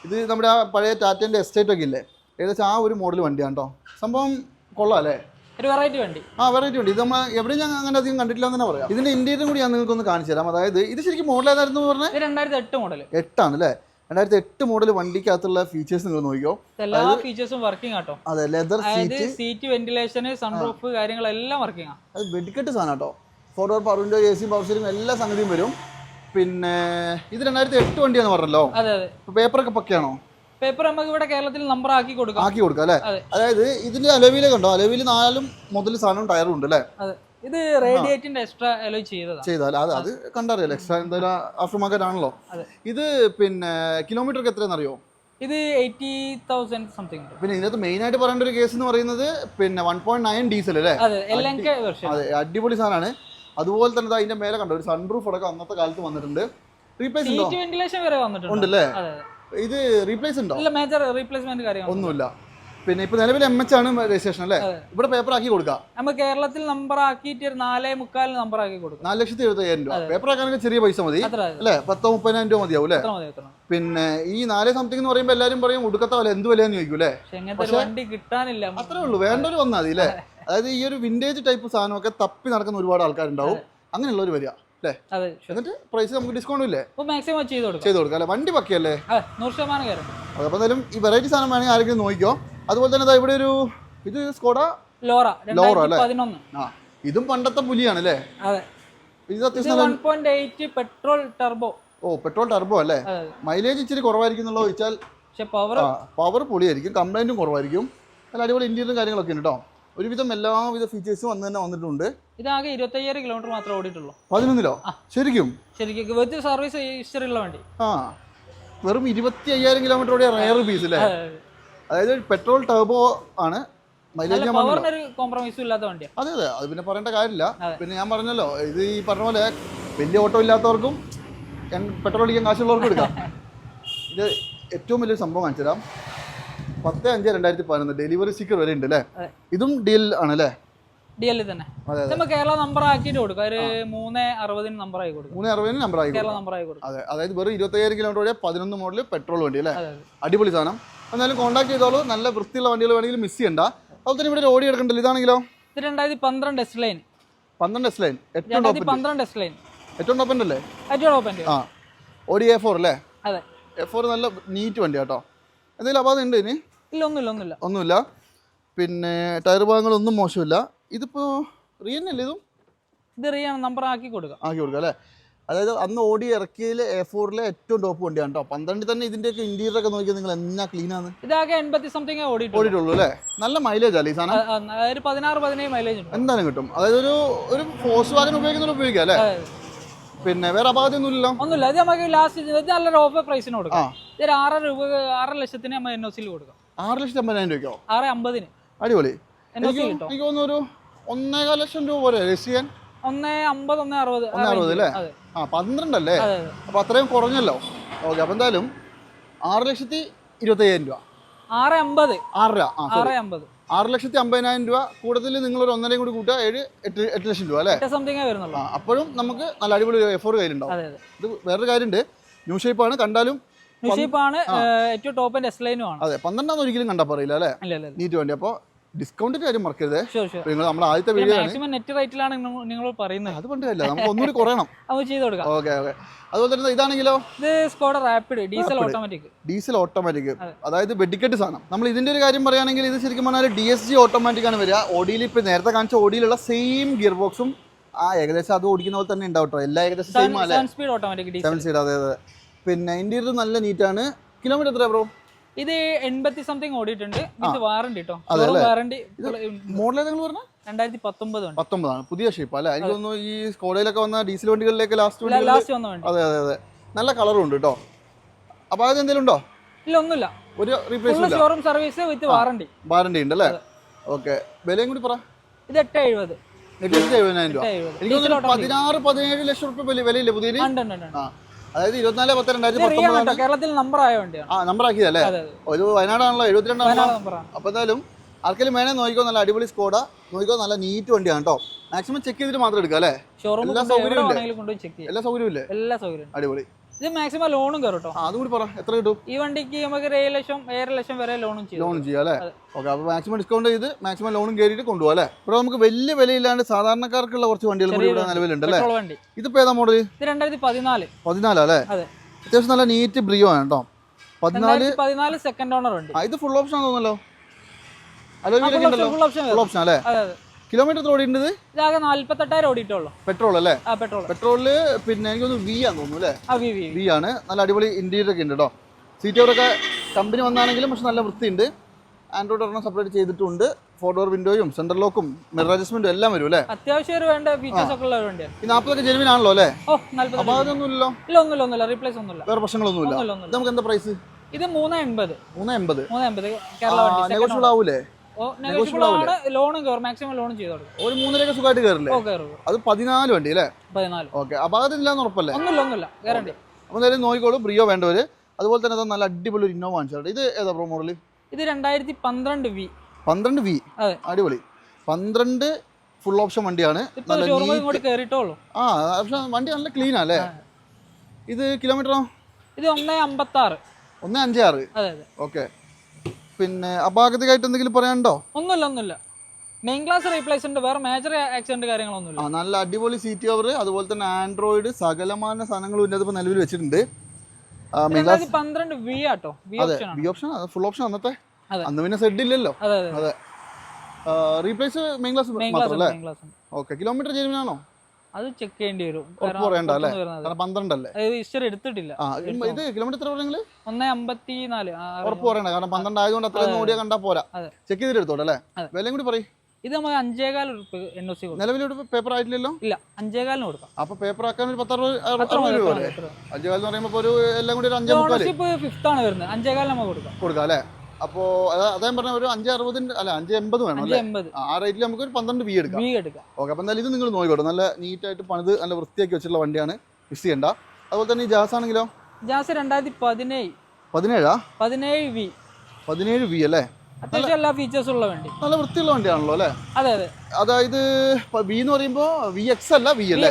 S2: ഇത് നമ്മുടെ ആ പഴയ ടാറ്റേന്റെ എസ്റ്റേറ്റ് ഒക്കെ ഇല്ലേ? ഏകദേശം ആ ഒരു മോഡൽ വണ്ടിയാണ് കേട്ടോ സംഭവം കൊള്ളാം അല്ലേ?
S1: ഒരു വെറൈറ്റി വണ്ടി.
S2: ആ വെറൈറ്റി വണ്ടി. ഇത് നമ്മൾ എവിടെയും ഞാൻ അങ്ങനെ അധികം കണ്ടിട്ടില്ല എന്ന് തന്നെ പറയാം. ഇതിന്റെ ഇന്റീരിയറും കൂടി ഞാൻ നിങ്ങൾക്ക് ഒന്ന് കാണിച്ചു തരാം. അതായത് ഇത് ശരിക്കും മോഡൽ ഏതായിരുന്നു
S1: പറഞ്ഞത് രണ്ടായിരത്തി എട്ട് മോഡൽ
S2: എട്ടാണ് അല്ലേ? രണ്ടായിരത്തി എട്ട് മോഡൽ വണ്ടിക്കകത്തുള്ള ഫീച്ചേഴ്സ് നിങ്ങൾ നോക്കിയോ
S1: എല്ലാ ഫീച്ചേഴ്സും വർക്കിംഗ് ആട്ടോ.
S2: അതെ leather seat
S1: seat ventilation sunroof കാര്യങ്ങളെല്ലാം വർക്കിംഗ് ആണ്
S2: അത് വെടിക്കെട്ട് സാധനം കേട്ടോ four door power window A C power steering എല്ലാ സംഗതിയും വരും. പിന്നെ ഇത് രണ്ടായിരത്തി എട്ട് വണ്ടിയാന്ന് പറഞ്ഞല്ലോ.
S1: അതെ അതെ.
S2: പേപ്പറൊക്കെ പക്കയാണോ?
S1: പേപ്പർ നമുക്ക് ഇവിടെ കേരളത്തിൽ നമ്പർ ആക്കി കൊടുക്കാം.
S2: ആക്കി കൊടുക്കാം അല്ലേ? അതായത് ഇതിന്റെ അലവിലെ കണ്ടോ? അലവിൽ നാലും മുതൽ സാധനം ടയറും ഉണ്ട് അല്ലേ?
S1: ഇത് റേഡിയേറ്റിന്റെ എക്സ്ട്രാ അലോയ് ചെയ്തതാണ്
S2: ചെയ്താൽ അത് അത് കണ്ടറിയാലോ എക്സ്ട്രാ എന്തായാലും ആഫ്റ്റർ മാർക്കറ്റ് ആണല്ലോ. ഇത് പിന്നെ കിലോമീറ്റർക്ക് എത്രയാണെന്ന് അറിയോ
S1: ഇത് എയ്റ്റി തൗസൻഡ് സംതിങ്
S2: പിന്നെ ഇതിനകത്ത് മെയിൻ ആയിട്ട് പറയേണ്ട ഒരു കേസ് എന്ന് പറയുന്നത് പിന്നെ വൺ പോയിന്റ് നയൻ ഡീസൽ അല്ലേ?
S1: അതെ
S2: അടിപൊളി സാധനമാണ്. അതുപോലെ തന്നെ അതിന്റെ മേലെ കണ്ടോ ഒരു സൺറൂഫ് അടക്കം അന്നത്തെ കാലത്ത് വന്നിട്ടുണ്ട്. റീപ്ലേസ്
S1: വെന്റിലേഷൻ വരെ വന്നിട്ടുണ്ട്.
S2: ഉണ്ടല്ലേ? ഇത് റീപ്ലേസ് ഉണ്ടോ?
S1: ഇല്ല മേജർ റീപ്ലേസ്മെന്റ് കാര്യങ്ങൾ
S2: ഒന്നുമില്ല. പിന്നെ ഇപ്പൊ നിലവിൽ എം എച്ച് ആണ് രജിസ്ട്രേഷൻ അല്ലേ. ഇവിടെ പേപ്പർ ആക്കി കൊടുക്കാം?
S1: നമ്മൾ കേരളത്തിൽ നമ്പർ ആക്കിയിട്ട് ഒരു നാലേ മുക്കാൽ നമ്പർ ആക്കി കൊടുക്കും.
S2: നാല് ലക്ഷത്തി എഴുപത്തി അയ്യായിരം രൂപ. പേപ്പർ ആക്കാനൊക്കെ ചെറിയ പൈസ മതി. അല്ലെ? പത്തോ മുപ്പതിനായിരം രൂപ മതിയാവും അല്ലേ? പിന്നെ ഈ നാല് സംതിങ് എന്ന് പറയുമ്പോൾ എല്ലാരും പറയും ഉടുക്കത്താവല്ലേ വില എന്ത് വിലയെന്ന് ചോദിക്കും അല്ലേ?
S1: വണ്ടി കിട്ടാനില്ല.
S2: അത്രേ ഉള്ളൂ. വേണ്ടവർ വന്നാൽ മതി അല്ലേ? അതായത് ഈ ഒരു വിന്റേജ് ടൈപ്പ് സാധനമൊക്കെ തപ്പി നടക്കുന്ന ഒരുപാട് ആൾക്കാരുണ്ടാവും. അങ്ങനെയുള്ളവർ വരിക.
S1: അതെ
S2: എന്നിട്ട് പ്രൈസ് നമുക്ക് ഡിസ്കൗണ്ട് ഇല്ലേ?
S1: മാക്സിമം ചെയ്ത് കൊടുക്കാം.
S2: ചെയ്ത് കൊടുക്കാം അല്ലേ? വണ്ടി പക്കയല്ലേ?
S1: നൂറ് ശതമാനം കയറും.
S2: അപ്പോൾ എന്തായാലും ഈ വെറൈറ്റി സാധനം വേണമെങ്കിൽ ആരെങ്കിലും നോക്കിക്കോ. അതുപോലെ തന്നെ ഇവിടെ ഒരു ഇത് സ്കോഡ
S1: ലോറ
S2: അല്ലേ?
S1: രണ്ടായിരത്തി പതിനൊന്ന്.
S2: ആ ഇതും പണ്ടത്തെ പുലിയാണ് അല്ലേ?
S1: അതെ.
S2: ഇത് അത്യാവശ്യം
S1: പെട്രോൾ ടർബോ
S2: ഓ പെട്രോൾ ടർബോ അല്ലേ? മൈലേജ് ഇച്ചിരി കുറവായിരിക്കും ചോദിച്ചാൽ
S1: പവർ
S2: പവർ പൊളിയായിരിക്കും കംപ്ലൈന്റും കുറവായിരിക്കും. നല്ല അടിപൊളി ഇന്റീരിയറും കാര്യങ്ങളൊക്കെ ഉണ്ട് കേട്ടോ ഒരുവിധം എല്ലാവിധ ഫീച്ചേഴ്സും അന്ന് തന്നെ വന്നിട്ടുണ്ട്.
S1: ഇതാകെ ഇരുപത്തയ്യായിരം കിലോമീറ്റർ മാത്രമേ ഓടിയിട്ടുള്ളൂ.
S2: പതിനൊന്നിലോ? ശരിക്കും?
S1: ശരിക്കും വിത്ത് സർവീസ് ഹിസ്റ്ററി ഉള്ള വണ്ടി.
S2: ആ. വെറും ഇരുപത്തി അയ്യായിരം കിലോമീറ്റർ ഓടിയ റയർ പീസ് അല്ലേ?
S1: അതെ, അതെ.
S2: അതായത് പെട്രോൾ ടർബോ ആണ്. മൈലേജ്
S1: കോംപ്രമൈസും ഇല്ലാത്ത വണ്ടിയാണ്
S2: അതെ അതെ. അത് പിന്നെ പറയേണ്ട കാര്യമില്ല. പിന്നെ ഞാൻ പറഞ്ഞല്ലോ ഇത് ഈ പറഞ്ഞ പോലെ വലിയ ഓട്ടോ ഇല്ലാത്തവർക്കും പെട്രോൾ അടിക്കാൻ കാശുള്ളവർക്കും എടുക്കാം. ഇത് ഏറ്റവും വലിയൊരു സംഭവം കാണിച്ചു തരാം പത്ത് അഞ്ച് രണ്ടായിരത്തി പതിനൊന്ന് ഡെലിവറി സ്റ്റിക്കർ വരെ ഉണ്ട് അല്ലേ ഇതും ഡീൽ ആണ് അല്ലേ
S1: ഡി എൽ തന്നെ. നമ്മൾ കേരള നമ്പർ ആക്കിയിട്ട് കൊടുക്കാം. ഒരു മൂന്ന് അറുപതിന് നമ്പർ ആയി കൊടുക്കും.
S2: മൂന്ന് അറുപതിന് നമ്പർ ആയി
S1: കേരള നമ്പർ ആയി കൊടുക്കും.
S2: അതെ അതായത് വെറും ഇരുപത്തയ്യായിരം കിലോമീറ്റർ ഓടിയ പതിനൊന്ന് മോഡൽ പെട്രോൾ വണ്ടി അല്ലേ അടിപൊളി സാധനം. എന്നാലും കോൺടാക്ട് ചെയ്തോളൂ. നല്ല വൃത്തിയുള്ള വണ്ടികൾ വേണമെങ്കിൽ മിസ് ചെയ്യണ്ട. അതുപോലെ തന്നെ ഇവിടെ ഓടി എടുക്കണ്ടല്ലോ. ഇതാണെങ്കിലോ?
S1: ഇത് രണ്ടായിരത്തി പന്ത്രണ്ട് എസ് ലൈൻ
S2: പന്ത്രണ്ട് എസ് ലൈൻ ഏറ്റവും
S1: പന്ത്രണ്ട് എസ് ലൈൻ
S2: ഏറ്റവും ടോപ്പ് അല്ലേ
S1: ഏറ്റവും ടോപ്പ്
S2: ആ. ഓടി എ ഫോർ അല്ലേ?
S1: അതെ.
S2: എ ഫോർ നല്ല നീറ്റ് വണ്ടി കേട്ടോ എന്തെങ്കിലും അപാധം ഉണ്ട് ഇനി
S1: ഇല്ല ഒന്നുമില്ല ഒന്നുമില്ല.
S2: ഒന്നുമില്ല. പിന്നെ ടയർ ഭാഗങ്ങളൊന്നും മോശമില്ല. ഇതിപ്പോ റിയന്നല്ലേ ഇതും?
S1: ഇത് റിയാണ് നമ്പർ ആക്കി കൊടുക്കാം.
S2: ആക്കി കൊടുക്കുക അല്ലേ? അതായത് അന്ന് ഓടി ഇറക്കിയതിൽ എ ഫോറിലെ ഏറ്റവും ടോപ്പ് വണ്ടിയാണ് കേട്ടോ പന്ത്രണ്ടിൽ തന്നെ ഇതിന്റെ ഒക്കെ ഇന്റീരിയർ ഒക്കെ നോക്കിയാൽ നിങ്ങൾ എന്നാ ക്ലീൻ ആണ്
S1: ഇതാകെ എൺപത്തി സംതിങ് ഓടിയിട്ടുള്ളൂ.
S2: അല്ലേ? നല്ല മൈലേജ് അല്ലേ ഈ സാധനം?
S1: ഒരു പതിനാറ് പതിനേഴ് മൈലേജ്
S2: എന്തായാലും കിട്ടും. അതായത് ഒരു ഒരു ഫോഴ്സ് വാഗൻ ഉപയോഗിക്കുന്നവർ ഉപയോഗിക്കാം അല്ലേ? പിന്നെ വേറെ അപാകതയൊന്നും ഇല്ലല്ലോ
S1: ഒന്നുമില്ല. ഇത് നമുക്ക് ലാസ്റ്റ് ഇത് നല്ലൊരു ഓഫർ പ്രൈസിന് കൊടുക്കാം. ഇതൊരു ആറര രൂപ ആറര ലക്ഷത്തിന് നമ്മൾ എൻ ഒ സിയിൽ കൊടുക്കാം.
S2: ആറ് ലക്ഷത്തി അമ്പതിനായിരം രൂപയ്ക്കോ?
S1: ആറ് അമ്പതിന്.
S2: അടിപൊളി. എനിക്ക് എനിക്ക് തോന്നുന്നു ഒരു ഒന്നേകാൽ ലക്ഷം രൂപ പോലെ രസിയൻ
S1: ഒന്നേ അമ്പത് ഒന്ന് അറുപത്
S2: ഒന്നേ അറുപത് അല്ലേ? ആ പന്ത്രണ്ടല്ലേ?
S1: അല്ലേ
S2: അപ്പോൾ അത്രയും കുറഞ്ഞല്ലോ. ഓക്കെ അപ്പോൾ എന്തായാലും ആറ് ലക്ഷത്തി ഇരുപത്തയ്യായിരം രൂപ.
S1: ആറ് അമ്പത്.
S2: ആറര.
S1: ആറ് അമ്പത്.
S2: ആറ് ലക്ഷത്തി അമ്പതിനായിരം രൂപ. കൂടുതൽ നിങ്ങൾ ഒരു ഒന്നരയും കൂടി കൂട്ടുക ഏഴ് എട്ട് എട്ട് ലക്ഷം രൂപ അല്ലേ?
S1: സംതിങ് വരുന്നുള്ളൂ.
S2: അപ്പോഴും നമുക്ക് നല്ല അടിപൊളി എഫോർ കയ്യിലുണ്ടാവും. ഇത് വേറൊരു കാര്യമുണ്ട്. ന്യൂ ഷേപ്പാണ് കണ്ടാലും
S1: നുഷീപ്പാണ് ഏറ്റവും ടോപ്പ് എസ് ലൈനും ആണ്.
S2: അതെ പന്ത്രണ്ടാന്ന് ഒരിക്കലും കണ്ടാ പറയില്ല അല്ലേ? നീറ്റ് വണ്ടി. അപ്പോൾ ഡിസ്കൗണ്ടിന്റെ കാര്യം മറക്കരുത്. നിങ്ങൾ നമ്മുടെ ആദ്യത്തെ വീഡിയോ
S1: മാക്സിമം നെറ്റ് റേറ്റിലാണ് നിങ്ങൾ പറയുന്നത്.
S2: അത് പണ്ടില്ല നമുക്ക് ഒന്നുകൂടി കുറയണം.
S1: അത് ചെയ്ത് കൊടുക്കാം.
S2: Okay okay. അതുപോലെ തന്നെ ഇതാണെങ്കിലോ?
S1: ഇത് Skoda Rapid diesel automatic
S2: diesel automatic അതായത് വെടിക്കെട്ട് സാധനം. നമ്മൾ ഇതിന്റെ ഒരു കാര്യം പറയുകയാണെങ്കിൽ ഇത് ശരിക്കും പറഞ്ഞാൽ ഡി എസ് ജി ഓട്ടോമാറ്റിക് ആണ് വരിക. ഓഡിയിൽ ഇപ്പൊ നേരത്തെ കാണിച്ച ഓഡിയിലുള്ള സെയിം ഗിയർ ബോക്സും ആ ഏകദേശം അത് ഓടിക്കുന്ന പോലെ തന്നെ ഉണ്ടാവും എല്ലാ ഏകദേശം സെയിം അല്ലേ?
S1: Seven speed automatic diesel
S2: seven speed അതെ അതെ. പിന്നെ ഇന്റീരിയർ നല്ല നീറ്റാണ്. കിലോമീറ്റർ എത്ര ബ്രോ
S1: ഇത് എൺപത്തി സംതിങ് ഓടിയിട്ടുണ്ട്. വിത്ത് വാറണ്ടി കേട്ടോ വാറണ്ടി
S2: മോഡൽ നിങ്ങൾ പറഞ്ഞു?
S1: രണ്ടായിരത്തി പത്തൊമ്പത് ഉണ്ട്.
S2: പത്തൊമ്പതാണ്. പുതിയ ഷേപ്പ് അല്ലെ? എനിക്ക് തോന്നുന്നു ഈ സ്കോഡയിലൊക്കെ വന്ന ഡീസൽ വണ്ടികളിലേക്ക് ലാസ്റ്റ്
S1: ലാസ്റ്റ് വന്ന വണ്ടി.
S2: അതെ അതെ അതെ. നല്ല കളറും ഉണ്ട് കേട്ടോ അപ്പൊ അത് എന്തെങ്കിലും ഉണ്ടോ?
S1: ഇല്ല ഒന്നുമില്ല.
S2: ഒരു replace
S1: showroom service with warranty
S2: warranty ഉണ്ട് അല്ലേ ഓക്കെ വിലയും കൂടി പറ.
S1: ഇത് എട്ട് എഴുപത്
S2: എഴുപതിനായിരം രൂപ എനിക്ക് പതിനാറ് പതിനേഴ് ലക്ഷം റുപ്യ വില വിലയില്ലേ പുതിയ അതായത് ഇരുപത്തിനാല് പത്ത് രണ്ടായിരത്തി പത്തൊമ്പതാണ്.
S1: കേരളത്തിൽ നമ്പർ ആയ വണ്ടിയാണ്.
S2: ആ നമ്പർ ആക്കിയതല്ലേ? ഒരു വയനാടാണല്ലോ
S1: എഴുപത്തിരണ്ടാണ്
S2: അപ്പോൾ എന്തായാലും ആർക്കെങ്കിലും വേണേ നോക്കിക്കോ നല്ല അടിപൊളി സ്കോഡ നോക്കിക്കോ നല്ല നീറ്റ് വണ്ടിയാണ് കേട്ടോ മാക്സിമം ചെക്ക് ചെയ്തിട്ട് മാത്രം എടുക്കാം അല്ലേ? എല്ലാ
S1: സൗകര്യം
S2: സൗകര്യവും എല്ലാ സൗകര്യവും
S1: എല്ലാ സൗകര്യവും
S2: അടിപൊളി.
S1: ഇത് മാക്സിമം ലോണും കയറും കേട്ടോ
S2: ആ അതും കൂടി പറ. എത്ര കിട്ടും?
S1: ഈ വണ്ടിക്ക് നമുക്ക് ഒരു ഏഴ് ലക്ഷം ഏഴര ലക്ഷം വരെ ലോണും ചെയ്യും
S2: ലോൺ ചെയ്യാം അല്ലേ? ഓക്കെ അപ്പോൾ മാക്സിമം ഡിസ്കൗണ്ട് ചെയ്ത് മാക്സിമം ലോണും കയറിയിട്ട് കൊണ്ടുപോകാം അല്ലേ? ഇപ്പൊ നമുക്ക് വലിയ വിലയില്ലാണ്ട് സാധാരണക്കാർക്കുള്ള കുറച്ച് വണ്ടികൾ കൂടി ഇവിടെ നിലവിലുണ്ട് അല്ലേ?
S1: വണ്ടി.
S2: ഇതിപ്പോൾ ഏതാ മോഡൽ
S1: ഇത് രണ്ടായിരത്തി പതിനാല്
S2: പതിനാലാ അല്ലേ?
S1: അതെ.
S2: അത്യാവശ്യം നല്ല നീറ്റ് ബ്രിയോ ആണ് കേട്ടോ പതിനാല്
S1: പതിനാല് സെക്കൻഡ് ഓണർ
S2: ഉണ്ട് ഇത് ഫുൾ ഓപ്ഷൻ ഉണ്ടല്ലോ.
S1: ഫുൾ ഓപ്ഷൻ
S2: അല്ലേ? കിലോമീറ്റർ ഓടിയിട്ടുണ്ട്
S1: ഇതാകെ നാല്പത്തെട്ടായിരം ഓടിയിട്ടുള്ളൂ.
S2: പെട്രോൾ അല്ലേ?
S1: പെട്രോൾ.
S2: പെട്രോളിൽ പിന്നെ എനിക്കൊന്ന് വി ആണെന്ന് തോന്നുന്നു അല്ലേ?
S1: ആ വി
S2: ആണ്. നല്ല അടിപൊളി ഇന്റീരിയർ ഒക്കെ ഉണ്ട് കേട്ടോ സീറ്റ് കവറൊക്കെ കമ്പനി വന്നാണെങ്കിലും പക്ഷെ നല്ല വൃത്തിയുണ്ട്. ആൻഡ്രോയിഡ് ഒരെണ്ണം സെപ്പറേറ്റ് ചെയ്തിട്ടുണ്ട്. ഫോർ ഡോർ വിൻഡോയും സെൻട്രൽ ലോക്കും മിറർ അഡ്ജസ്റ്റ്മെന്റും എല്ലാം വരും അല്ലേ?
S1: അത്യാവശ്യം വേണ്ട ഫീച്ചേഴ്സ് ഒക്കെ ഉള്ള ഒരു വണ്ടിയാണ്
S2: ഈ നാൽപ്പതൊക്കെ ജെനുവിൻ ആണല്ലോ അല്ലേ?
S1: ഓ നാല്പത്തി
S2: അപ്പോൾ അതൊന്നും ഇല്ലല്ലോ
S1: ഇല്ല ഒന്നുമില്ല ഒന്നുമില്ല. റീപ്ലേസ് ഒന്നുമില്ല.
S2: വേറെ പ്രശ്നങ്ങളൊന്നുമില്ല. നമുക്ക് എന്താ പ്രൈസ്
S1: ഇത് മൂന്ന് എൺപത്.
S2: മൂന്ന് എൺപത്.
S1: മൂന്ന് എൺപത് കേരള
S2: നെഗോഷ്യബിൾ ആവൂലേ?
S1: ലോണും കയറും. മാക്സിമം ലോണും ചെയ്ത് കൊടുക്കും.
S2: ഒരു മൂന്നിലേക്ക് സുഖമായിട്ട് കയറില്ലേ? അത് പതിനാല് വണ്ടി അല്ലേ?
S1: പതിനാല്.
S2: ഓക്കെ. അപ്പോൾ അതില്ലാന്ന് ഉറപ്പല്ലേ?
S1: ഒന്നുമില്ല ഒന്നുമില്ല. ഗ്യാരണ്ടി
S2: അപ്പോൾ എന്തായാലും നോക്കിക്കോളൂ. ബ്രിയോ വേണ്ടവര്. അതുപോലെ തന്നെ നല്ല അടിപൊളി ഒരു ഇന്നോവ കാണിച്ചു ഇത് ഏതാ പ്രോ മോഡൽ
S1: ഇത് രണ്ടായിരത്തി പന്ത്രണ്ട് വി
S2: പന്ത്രണ്ട് വി അടിപൊളി. പന്ത്രണ്ട് ഫുൾ ഓപ്ഷൻ വണ്ടിയാണ്. ആ പക്ഷെ വണ്ടി നല്ല ക്ലീൻ അല്ലേ? ഇത് കിലോമീറ്ററോ
S1: ഇത് ഒന്നേ അമ്പത്തി ആറ്
S2: ഒന്ന് അഞ്ച് ആറ് ഓക്കെ. പിന്നെ അപാകതയായിട്ട് എന്തെങ്കിലും പറയാനുണ്ടോ?
S1: ഒന്നുമില്ല ഒന്നുമില്ല. മെയിൻ ക്ലാസ് റീപ്ലേസ് ഉണ്ട് വേറെ മേജർ ആക്സിഡന്റ് കാര്യങ്ങളൊന്നുമില്ല.
S2: ആ നല്ല അടിപൊളി സീറ്റ് കവർ അതുപോലെ തന്നെ ആൻഡ്രോയിഡ് സകലമാന സാധനങ്ങളും ഇതിനകത്ത് നിലവിൽ വെച്ചിട്ടുണ്ട്. മെയിൻ ക്ലാസ്
S1: പന്ത്രണ്ട് വി ആട്ടോ. വി
S2: അതെ
S1: ഓപ്ഷൻ ആണ്.
S2: ബി ഓപ്ഷൻ ഫുൾ ഓപ്ഷൻ അന്നത്തെ. അന്ന് പിന്നെ സെഡ് ഇല്ലല്ലോ.
S1: അതെ
S2: replace main class
S1: main class
S2: okay
S1: main class
S2: okay kilometre ജെനുവിനാണോ
S1: അത് ചെക്ക് ചെയ്യേണ്ടി വരും.
S2: പന്ത്രണ്ടല്ലേ?
S1: ഹിസ്റ്ററി എടുത്തിട്ടില്ല.
S2: ഇത് കിലോമീറ്റർ
S1: ഒന്നേ അമ്പത്തി നാല്
S2: ഉറപ്പ് പറയണ്ട കാരണം പന്ത്രണ്ട് ആയതുകൊണ്ട് അത്രയും ഓടിയാൽ കണ്ടാ പോരാ. ചെക്ക് ചെയ്തിട്ട് എടുത്തോട്ടെ അല്ലേ? വിലയും കൂടി പറയും.
S1: ഇത് നമ്മൾ അഞ്ചേകാൽ എൻ ഒ സി
S2: നിലവിൽ പേപ്പർ ആയിട്ടില്ലല്ലോ?
S1: ഇല്ല അഞ്ചേകാലിന് കൊടുക്കാം.
S2: അപ്പൊ പേപ്പർ ആക്കാൻ ഒരു പത്തറുപത്
S1: അത്ര
S2: രൂപ
S1: അത്ര
S2: അല്ലേ
S1: മതി, അത്ര മതി.
S2: അഞ്ചു കാലം എന്ന് പറയുമ്പോൾ ഒരു എല്ലാം കൂടി ഒരു അഞ്ചേ
S1: ഓണർഷിപ്പ് ആണ് വരുന്നത്. അഞ്ചേകാലിന് നമുക്ക് കൊടുക്കാം.
S2: കൊടുക്കാം അല്ലേ? അപ്പോ അതേ അദ്ദേഹം പറഞ്ഞ ഒരു അഞ്ച് അറുപതിന്റെ അല്ല അഞ്ച് എൺപത് വേണം അല്ലേ? ആ, റേറ്റിൽ നമുക്ക് ഒരു പന്ത്രണ്ട് ബി എടുക്കാം.
S1: ബി എടുക്കാം.
S2: ഓക്കെ അപ്പൊ എന്തായാലും ഇത് നിങ്ങൾ നോക്കിക്കോട്ടെ. നല്ല നീറ്റ് ആയിട്ട് പണിത് നല്ല വൃത്തിയാക്കി വെച്ചിട്ടുള്ള വണ്ടിയാണ് മിസ് ചെയ്യണ്ട. അതുപോലെ തന്നെ ഈ ജാസ് ആണെങ്കിലോ?
S1: ജാസ് രണ്ടായിരത്തി പതിനേഴ്.
S2: പതിനേഴാ?
S1: പതിനേഴ് വി
S2: പതിനേഴ് വി അല്ലേ?
S1: അത്യാവശ്യം എല്ലാ ഫീച്ചേഴ്സും ഉള്ള വണ്ടി.
S2: നല്ല വൃത്തിയുള്ള വണ്ടിയാണല്ലോ അല്ലേ?
S1: അതെ അതെ.
S2: അതായത് വി എന്ന് പറയുമ്പോ വി എക്സ് അല്ല? വി അല്ലേ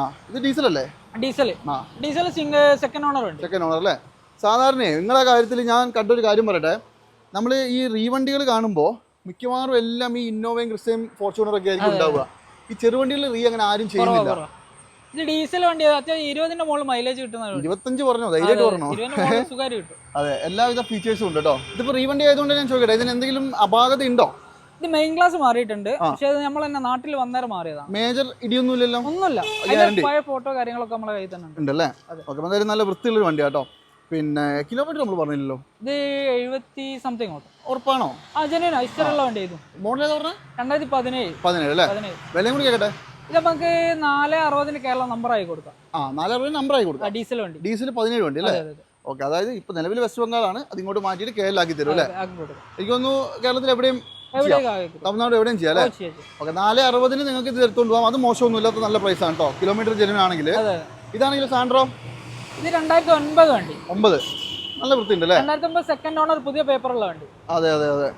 S2: ആ ഇത് ഡീസൽ അല്ലേ?
S1: Diesel diesel second owner
S2: second owner അല്ലേ? സാധാരണ നിങ്ങളുടെ കാര്യത്തിൽ ഞാൻ കണ്ടൊരു കാര്യം പറയട്ടെ. നമ്മൾ ഈ റീവണ്ടികൾ കാണുമ്പോൾ മിക്കവാറും എല്ലാം ഈ ഇന്നോവയും ക്രിസ്റ്റയും ഫോർച്യൂണറൊക്കെ ആയിരിക്കും ഉണ്ടാവുക. ഈ ചെറുവണ്ടികൾ റീ അങ്ങനെ ആരും ചെയ്യുന്നില്ല.
S1: ഇത് ഡീസൽ വണ്ടി അത്യാവശ്യം ഇരുപതിന്റെ മുകളിൽ മൈലേജ് കിട്ടുന്ന വണ്ടി
S2: ഇരുപത്തഞ്ച് പറഞ്ഞോ ധൈര്യമായിട്ട് പറഞ്ഞോ
S1: സുഖമായിട്ട് കിട്ടും.
S2: അതെ എല്ലാവിധ ഫീച്ചേഴ്സും ഉണ്ട് കേട്ടോ ഇതിപ്പോ റീവണ്ടി ആയതുകൊണ്ട് ഞാൻ ചോദിക്കട്ടെ ഇതിന് എന്തെങ്കിലും അപാകത ഉണ്ടോ?
S1: ഇത് മെയിൻ ക്ലാസ് മാറിയിട്ടുണ്ട്. പക്ഷെ അത് നമ്മൾ തന്നെ നാട്ടിൽ വന്നേരം മാറിയതാണ്
S2: മേജർ ഇടിയൊന്നുമില്ലല്ലോ?
S1: ഒന്നുമില്ല. പഴയ ഫോട്ടോ കാര്യങ്ങളൊക്കെ നമ്മളെ കയ്യിൽ തന്നെ ഉണ്ട്.
S2: ഉണ്ടല്ലേ. ഓക്കെ നല്ല വൃത്തിയുള്ള വണ്ടിയാണ് കേട്ടോ പിന്നെ കിലോമീറ്റർ നമ്മൾ പറഞ്ഞില്ലല്ലോ.
S1: ഇത് എഴുപത്തി സംതിങ്
S2: ഉറപ്പാണോ?
S1: ആ ജനുവിനാ ഇഷ്ടമുള്ള വണ്ടി ഇത്
S2: മോഡൽ ഏതാ പറഞ്ഞത്
S1: രണ്ടായിരത്തി പതിനേഴ്.
S2: പതിനേഴ് അല്ലേ?
S1: പതിനേഴ്.
S2: വിലയും കൂടി കേട്ടെ
S1: ഇത് നമുക്ക് നാല് അറുപതിന് കേരള നമ്പർ ആയി കൊടുക്കാം.
S2: ആ നാലറുപത് നമ്പർ ആയി കൊടുക്കാം.
S1: ഡീസൽ വണ്ടി.
S2: ഡീസൽ പതിനേഴ് വണ്ടി അല്ലേ? ഓക്കെ അതായത് ഇപ്പൊ നിലവിൽ വെസ്റ്റ് ബംഗാളാണ് അത് ഇങ്ങോട്ട് മാറ്റിയിട്ട് കേരളാക്കി തരും അല്ലേ? എനിക്ക് തോന്നുന്നു കേരളത്തിൽ എവിടെയും തമിഴ്നാട് എവിടെയും ചെയ്യാം അല്ലേ. ഓക്കെ നാല് അറുപതിന് നിങ്ങൾക്ക് ഇത് എടുത്തുകൊണ്ട് പോകാം അത് മോശമൊന്നുമില്ലാത്ത നല്ല പ്രൈസ് ആണ് കേട്ടോ കിലോമീറ്റർ ജെനുവിൻ ആണെങ്കിൽ. ഇതാണെങ്കിൽ സാൻഡ്രോ
S1: ഇത് രണ്ടായിരത്തി ഒൻപത് വണ്ടി.
S2: ഒമ്പത്. നല്ല വൃത്തിയുണ്ട് അല്ലേ
S1: രണ്ടായിരത്തി ഒമ്പത് സെക്കൻഡ് ഓണർ പുതിയ പേപ്പറുള്ള വണ്ടി.
S2: അതെ അതെ അതെ.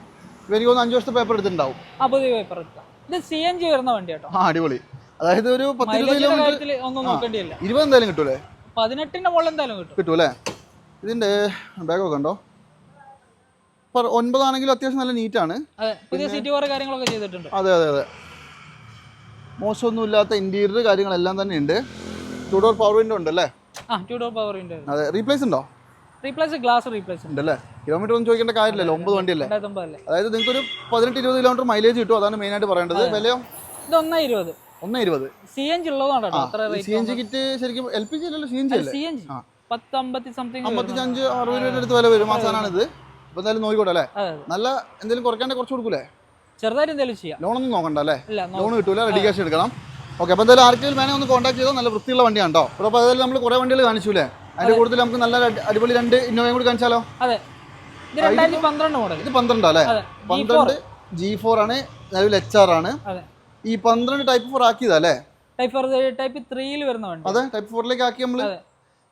S2: എനിക്ക് തോന്നുന്നു അഞ്ച് വർഷത്തെ പേപ്പർ എടുത്തിട്ടുണ്ടാവും.
S1: ആ പുതിയ പേപ്പർ എടുക്കാം. ഇത് സി എൻ ജി വരുന്ന വണ്ടി കേട്ടോ.
S2: ആ അടിപൊളി. അതായത് ഒരു പത്ത് ഇരുപത്
S1: മൈലേജിന്റെ
S2: കിലോമീറ്റർ
S1: കാര്യത്തിൽ ഒന്നും നോക്കേണ്ടിയില്ല.
S2: ഇരുപത് എന്തായാലും കിട്ടൂലേ?
S1: പതിനെട്ടിന്റെ മുകളിൽ എന്തായാലും കിട്ടും.
S2: കിട്ടും അല്ലേ ഇതിന്റെ ബാഗൊക്കെ ഉണ്ടോ ഇപ്പൊ ഒൻപതാണെങ്കിലും അത്യാവശ്യം നല്ല നീറ്റാണ്
S1: അതെ പുതിയ സീറ്റ് കവർ കാര്യങ്ങളൊക്കെ ചെയ്തിട്ടുണ്ട്.
S2: അതെ അതെ അതെ. മോശമൊന്നും ഇല്ലാത്ത ഇന്റീരിയർ കാര്യങ്ങളെല്ലാം തന്നെ ഉണ്ട്. ടു ഡോർ പവർ വിൻഡോ ഉണ്ട് അല്ലേ അതെ റീപ്ലേസ് ഉണ്ടോ
S1: റീപ്ലേസ് ഗ്ലാസ് റീപ്ലേസ് ഉണ്ട്?
S2: ഉണ്ട് അല്ലേ കിലോമീറ്റർ ഒന്നും ചോദിക്കേണ്ട കാര്യമില്ലല്ലോ ഒമ്പത് വണ്ടിയല്ലേ? അതായത് നിങ്ങൾക്ക് ഒരു പതിനെട്ട് ഇരുപത് കിലോമീറ്റർ മൈലേജ് കിട്ടും അതാണ് മെയിൻ ആയിട്ട് പറയേണ്ടത്. വിലയോ?
S1: ഇത് ഒന്നേ ഇരുപത്.
S2: ഒന്നേ ഇരുപത്.
S1: സി എൻ ജി ഉള്ളതാണ്
S2: സി എൻ ജി കിറ്റ് ശരിക്കും എൽ പി ജി അല്ലല്ലോ സി എൻ ജി അല്ലേ
S1: സി എൻ ജി പത്ത് അമ്പത്തി സംതിങ്
S2: അമ്പത്തഞ്ച് അറുപത് രൂപയുടെ അടുത്ത് വില വരും ആ സാധനമാണിത് അപ്പോൾ എന്തായാലും നോക്കിക്കോട്ടെ അല്ലേ? നല്ല എന്തെങ്കിലും കുറയ്ക്കാണ്ട് കുറച്ച് കൊടുക്കൂലേ?
S1: ചെറുതായിട്ട് എന്തെങ്കിലും ചെയ്യാം.
S2: ലോണൊന്നും നോക്കണ്ട അല്ലേ? ലോൺ കിട്ടൂല റെഡി ക്യാഷ് എടുക്കണം. ഓക്കെ അപ്പോൾ എന്തായാലും ആർക്കെങ്കിലും വേണേ ഒന്ന് കോൺടാക്ട് ചെയ്തോ? നല്ല വൃത്തിയുള്ള വണ്ടിയാണ് കേട്ടോ അപ്പോൾ അതായത് നമ്മൾ കുറേ വണ്ടികൾ കാണിച്ചൂലേ? അതിന്റെ കൂടുതൽ നമുക്ക് നല്ല അടിപൊളി രണ്ട് ഇന്നോവയും കൂടി കാണിച്ചാലോ?
S1: അതെ. ഇത് പന്ത്രണ്ട്
S2: അല്ലേ? പന്ത്രണ്ട് ജി ഫോർ ആണ് നിലവിൽ എച്ച് ആർ ആണ്. ഈ പന്ത്രണ്ട് ടൈപ്പ് ഫോർ ആക്കിയതാ അല്ലേ?
S1: ടൈപ്പ് ടൈപ്പ് ത്രീയിൽ വരുന്ന വണ്ടി.
S2: അതെ ടൈപ്പ് ഫോറിലേക്ക് ആക്കി.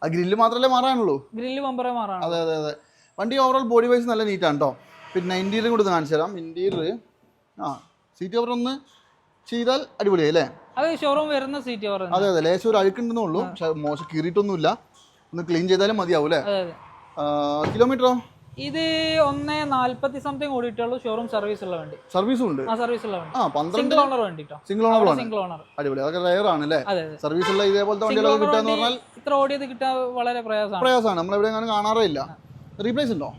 S2: ആ ഗ്രില്ല് മാത്രമല്ലേ മാറാനുള്ളൂ?
S1: ഗ്രില്ല് ബമ്പറെ മാറാണ്
S2: അതെ അതെ അതെ. വണ്ടി ഓവറോൾ ബോഡി വൈസ് നല്ല നീറ്റാണ് കേട്ടോ പിന്നെ ഇന്റീരിയർ കൂടി കാണിച്ചു തരാം ഇന്റീരിയർ ആ സീറ്റ് കവർ ഒന്ന് ചെയ്താൽ അടിപൊളിയായി അല്ലേ?
S1: അത് ഷോറൂം വരുന്ന സീറ്റ്
S2: അതെ അതെ. ലേശം ഒരു അഴുക്കുണ്ടെന്നേ ഉള്ളൂ. പക്ഷെ മോശം കീറിയിട്ടൊന്നുമില്ല. ഒന്ന് ക്ലീൻ ചെയ്താലും മതിയാവും അല്ലേ?
S1: അതെ അതെ.
S2: കിലോമീറ്ററോ
S1: ഇത് ഒന്ന് നാല്പത്തി സംതിങ് ഓടിയിട്ടുള്ളൂ ഷോറൂം സർവീസ് ഉള്ള വണ്ടി.
S2: സർവീസും ഉണ്ട്.
S1: ആ സർവീസ് ഉള്ള വണ്ടി.
S2: ആ പന്ത്രണ്ട്
S1: സിംഗിൾ ഓണർ വണ്ടി
S2: സിംഗിൾ ഓണർ
S1: സിംഗിൾ ഓണർ
S2: അടിപൊളി. അതൊക്കെ റയർ ആണ് അല്ലേ? സർവീസ് ഉള്ള ഇതേപോലത്തെ വണ്ടികളൊക്കെ
S1: കിട്ടാന്ന്
S2: പറഞ്ഞാൽ
S1: ഇത്ര ഓടിയത് കിട്ടാൻ വളരെ പ്രയാസമാണ്.
S2: പ്രയാസമാണ്. നമ്മളെവിടെ അങ്ങനെ കാണാറേ ഇല്ല. റീപ്ലേസ് ഉണ്ടോ?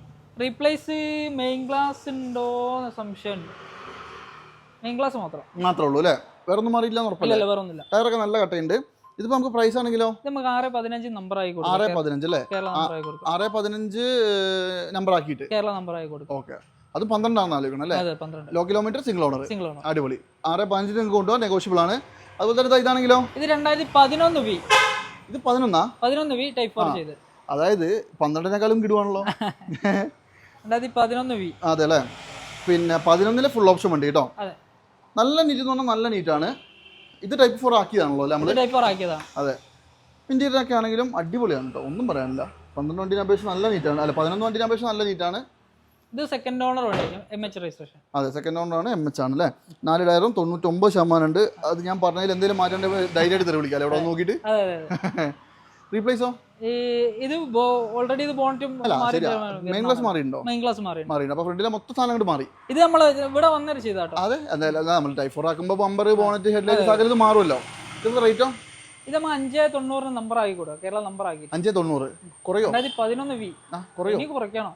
S1: റീപ്ലേസ് മെയിൻ ഗ്ലാസ് ഉണ്ടോ സംശയം സംശയമുണ്ട്. മെയിൻ ഗ്ലാസ് മാത്രം.
S2: മാത്രമേ ഉള്ളൂ അല്ലേ? വേറെ ഒന്നും മാറിയില്ല ഉറപ്പില്ല?
S1: വേറെ ഒന്നുമില്ല
S2: ടയറൊക്കെ നല്ല കട്ടയുണ്ട്. ഇതിപ്പോ നമുക്ക് പ്രൈസ് ആണെങ്കിലോ?
S1: നമുക്ക് ആറ് പതിനഞ്ച് നമ്പർ ആയി കൊടുക്കും.
S2: ആറ് പതിനഞ്ച് അല്ലേ? ആറ് പതിനഞ്ച് നമ്പർ ആക്കിയിട്ട്.
S1: കേരള നമ്പർ ആയി കൊടുക്കും.
S2: ഓക്കെ. അത് പന്ത്രണ്ടാണെന്ന് ആലോചിക്കണം അല്ലേ? Low kilometre single owner
S1: single owner
S2: അടിപൊളി. ആറ് പതിനഞ്ചിന് നിങ്ങൾക്ക് കൊണ്ടുപോകാൻ നെഗോഷ്യബിൾ ആണ്. അതുപോലെ തന്നെ ഇതാണെങ്കിലോ?
S1: ഇത് രണ്ടായിരത്തി പതിനൊന്ന് വി
S2: ഇത് പതിനൊന്നാ?
S1: പതിനൊന്ന് വി ടൈപ്പ് ഫോർ ചെയ്ത്.
S2: അതായത് പന്ത്രണ്ടിനേക്കാളും കിടുവാണല്ലോ.
S1: രണ്ടായിരത്തി പതിനൊന്ന് വി
S2: അതെ അല്ലേ? പിന്നെ പതിനൊന്നിലെ ഫുൾ ഓപ്ഷൻ വേണ്ടി കേട്ടോ.
S1: അതെ.
S2: നല്ല നീറ്റ് എന്ന് പറഞ്ഞാൽ നല്ല നീറ്റാണ് ഇത് ടൈപ്പ് ഫോർ ആക്കിയതാണല്ലോ അല്ലേ നമ്മൾ
S1: ടൈപ്പ് ഫോർ ആക്കിയതാണ്
S2: അതെ. ഇന്റീരിയറൊക്കെ ആണെങ്കിലും അടിപൊളിയാണ് കേട്ടോ ഒന്നും പറയാനില്ല. പന്ത്രണ്ട് വണ്ടിനെ അപേക്ഷിച്ച് നല്ല നീറ്റാണ് അല്ല പതിനൊന്ന് വണ്ടിനെ അപേക്ഷിച്ച് നല്ല നീറ്റാണ്
S1: ഇത് second owner M H registration
S2: അതെ സെക്കൻഡ് ഓണറാണ് എം എച്ച് ആണ് അല്ലേ നാല് ടയറും തൊണ്ണൂറ്റൊമ്പത് ശതമാനം ഉണ്ട്. അത് ഞാൻ പറഞ്ഞതിൽ എന്തെങ്കിലും മാറ്റേണ്ട ധൈര്യമായിട്ട് തെറി വിളിക്കാം വന്ന് നോക്കിയിട്ട്. റീപ്ലേസോ
S1: ഇത് ഓൾറെഡി ഇത് ബോണറ്റും
S2: അല്ല മെയിൻ ക്ലാസ് മാറിയിട്ടുണ്ടോ?
S1: മെയിൻ ക്ലാസ് മാറി.
S2: മാറിയിട്ടുണ്ട്. അപ്പോൾ ഫ്രണ്ടിലെ മൊത്തം സാധനം അങ്ങോട്ട് മാറി.
S1: ഇത് നമ്മൾ ഇവിടെ വന്നൊരു ചെയ്താട്ടോ.
S2: അതെ എന്തായാലും നമ്മൾ ടൈഫോർ ആക്കുമ്പോൾ ബമ്പർ ബോണറ്റ് ഹെഡ്ലൈറ്റ് ഇത് മാറുമല്ലോ. ഇതിന്റെ റേറ്റോ
S1: ഇത് നമ്മൾ അഞ്ചേ തൊണ്ണൂറിന് നമ്പർ ആക്കി കൊടുക്കുക കേരള നമ്പർ ആക്കി
S2: അഞ്ചേ തൊണ്ണൂറ്. കുറയോ?
S1: പതിനൊന്ന് വി.
S2: കുറയോ?
S1: കുറയ്ക്കണോ?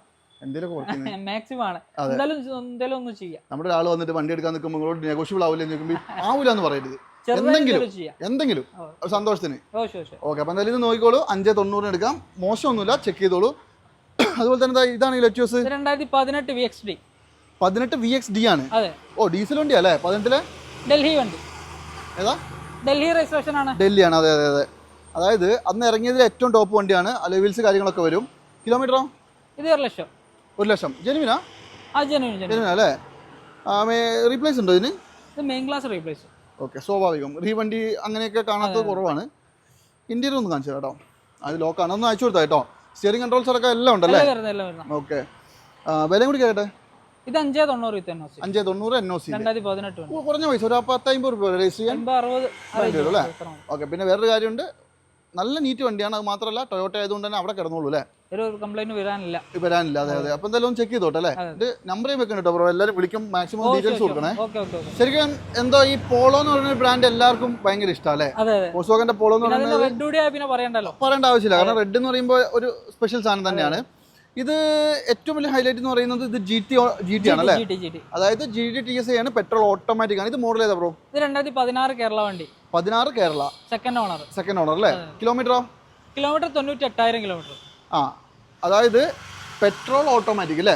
S1: മാക്സിമം ആണ്. എന്തായാലും എന്തായാലും ഒന്ന് ചെയ്യാം.
S2: നമ്മുടെ ഒരാൾ വന്നിട്ട് വണ്ടി എടുക്കാൻ നിൽക്കുമ്പോൾ നെഗോഷ്യബിൾ ആവില്ല എന്ന് ആവില്ല എന്ന് പറയരുത്. എന്തെങ്കിലും
S1: എന്തെങ്കിലും
S2: സന്തോഷത്തിന്. ഓക്കെ അപ്പം എന്തായാലും ഇത് നോക്കിക്കോളൂ. അഞ്ചേ തൊണ്ണൂറിന് എടുക്കാം. മോശമൊന്നുമില്ല. ചെക്ക് ചെയ്തോളൂ. അതുപോലെ തന്നെ ഇതാണ്
S1: ഇത് രണ്ടായിരത്തി പതിനെട്ട് വി എക്സ് ഡി
S2: പതിനെട്ട് വി എക്സ് ഡി ആണ്.
S1: അതെ.
S2: ഓ ഡീസൽ വണ്ടി അല്ലേ? പതിനെട്ടിലെ?
S1: ഡൽഹി വണ്ടി.
S2: ഏതാ?
S1: ഡൽഹി രജിസ്ട്രേഷൻ ആണ്.
S2: ഡൽഹി ആണ് അതെ അതെ അതെ. അതായത് അന്ന് ഇറങ്ങിയതിൽ ഏറ്റവും ടോപ്പ് വണ്ടിയാണ്. അലവിൽസ് കാര്യങ്ങളൊക്കെ വരും. കിലോമീറ്ററോ
S1: ഇത് ഒരു ലക്ഷം.
S2: ഒരു ലക്ഷം. ജെനുവിനാ
S1: ആ? ജെനുവിൻ ജനുവിൻ
S2: ജെനുവിന അല്ലേ? റീപ്ലേസ് ഉണ്ടോ ഇതിന്?
S1: ഇത് മെയിൻ ക്ലാസ് റീപ്ലേസ്
S2: ഓക്കെ സ്വാഭാവികം. ഈ വണ്ടി അങ്ങനെയൊക്കെ കാണാത്തത് കുറവാണ്. ഇന്ത്യയിൽ ഒന്ന് കാണിച്ചു കേട്ടോ. അത് ലോക്കാണ് ഒന്ന് അയച്ചു കൊടുത്താ കേട്ടോ. സ്റ്റിയറിംഗ് കൺട്രോൾസ് അടക്കം എല്ലാം ഉണ്ടല്ലേ? ഓക്കെ. വിലയും കൂടി കേട്ടെ
S1: ഇത് അഞ്ചേ തൊണ്ണൂറ്
S2: അഞ്ചേ തൊണ്ണൂറ് എൻ ഒ സി കുറഞ്ഞ പൈസ ഒരു പത്തമ്പത് രൂപ രജിസ്റ്റർ ചെയ്യാൻ അല്ലേ. ഓക്കെ പിന്നെ വേറൊരു കാര്യമുണ്ട്. നല്ല നീറ്റ് വണ്ടിയാണ്. അത് മാത്രമല്ല ടൊയോട്ട ആയതുകൊണ്ട് തന്നെ അവിടെ കിടന്നോളൂ അല്ലേ?
S1: ഒരു കംപ്ലൈന്റ് വരാനില്ല.
S2: വരാനില്ല. അതെ അതെ. അപ്പം എന്തായാലും ചെക്ക് ചെയ്തോട്ടെ അല്ലേ? ഇത് നമ്പറേ വെക്കണം കേട്ടോ എല്ലാവരും വിളിക്കും മാക്സിമം ഡീറ്റെയിൽസ് കൊടുക്കണേ. ശരിക്കും എന്തോ ഈ പോളോ എന്ന് പറയുന്ന ബ്രാൻഡ് എല്ലാവർക്കും ഭയങ്കര
S1: ഇഷ്ടമല്ലേ
S2: പോസ്റ്റോക്കന്റെ പോളോ എന്ന് പറയുന്നത്
S1: പറയണ്ടല്ലോ.
S2: പറയേണ്ട ആവശ്യമില്ല. കാരണം റെഡ് എന്ന് പറയുമ്പോൾ ഒരു സ്പെഷ്യൽ സാധനം തന്നെയാണ്. ഇത് ഏറ്റവും വലിയ ഹൈലൈറ്റ് എന്ന് പറയുന്നത് ഇത് ജി ടി ജി ടി ആണ് അല്ലേ? അതായത് ജി ടി ടി എസ് ആണ് പെട്രോൾ ഓട്ടോമാറ്റിക് ആണ്. ഇത് മോഡൽ ഏതാ ബ്രോ?
S1: ഇത് രണ്ടായിരത്തി പതിനാറ് കേരള വണ്ടി.
S2: പതിനാറ് Kerala.
S1: Second owner
S2: second owner അല്ലേ? കിലോമീറ്ററോ
S1: കിലോമീറ്റർ തൊണ്ണൂറ്റി എട്ടായിരം കിലോമീറ്റർ
S2: ആ അതായത് പെട്രോൾ ഓട്ടോമാറ്റിക് അല്ലേ?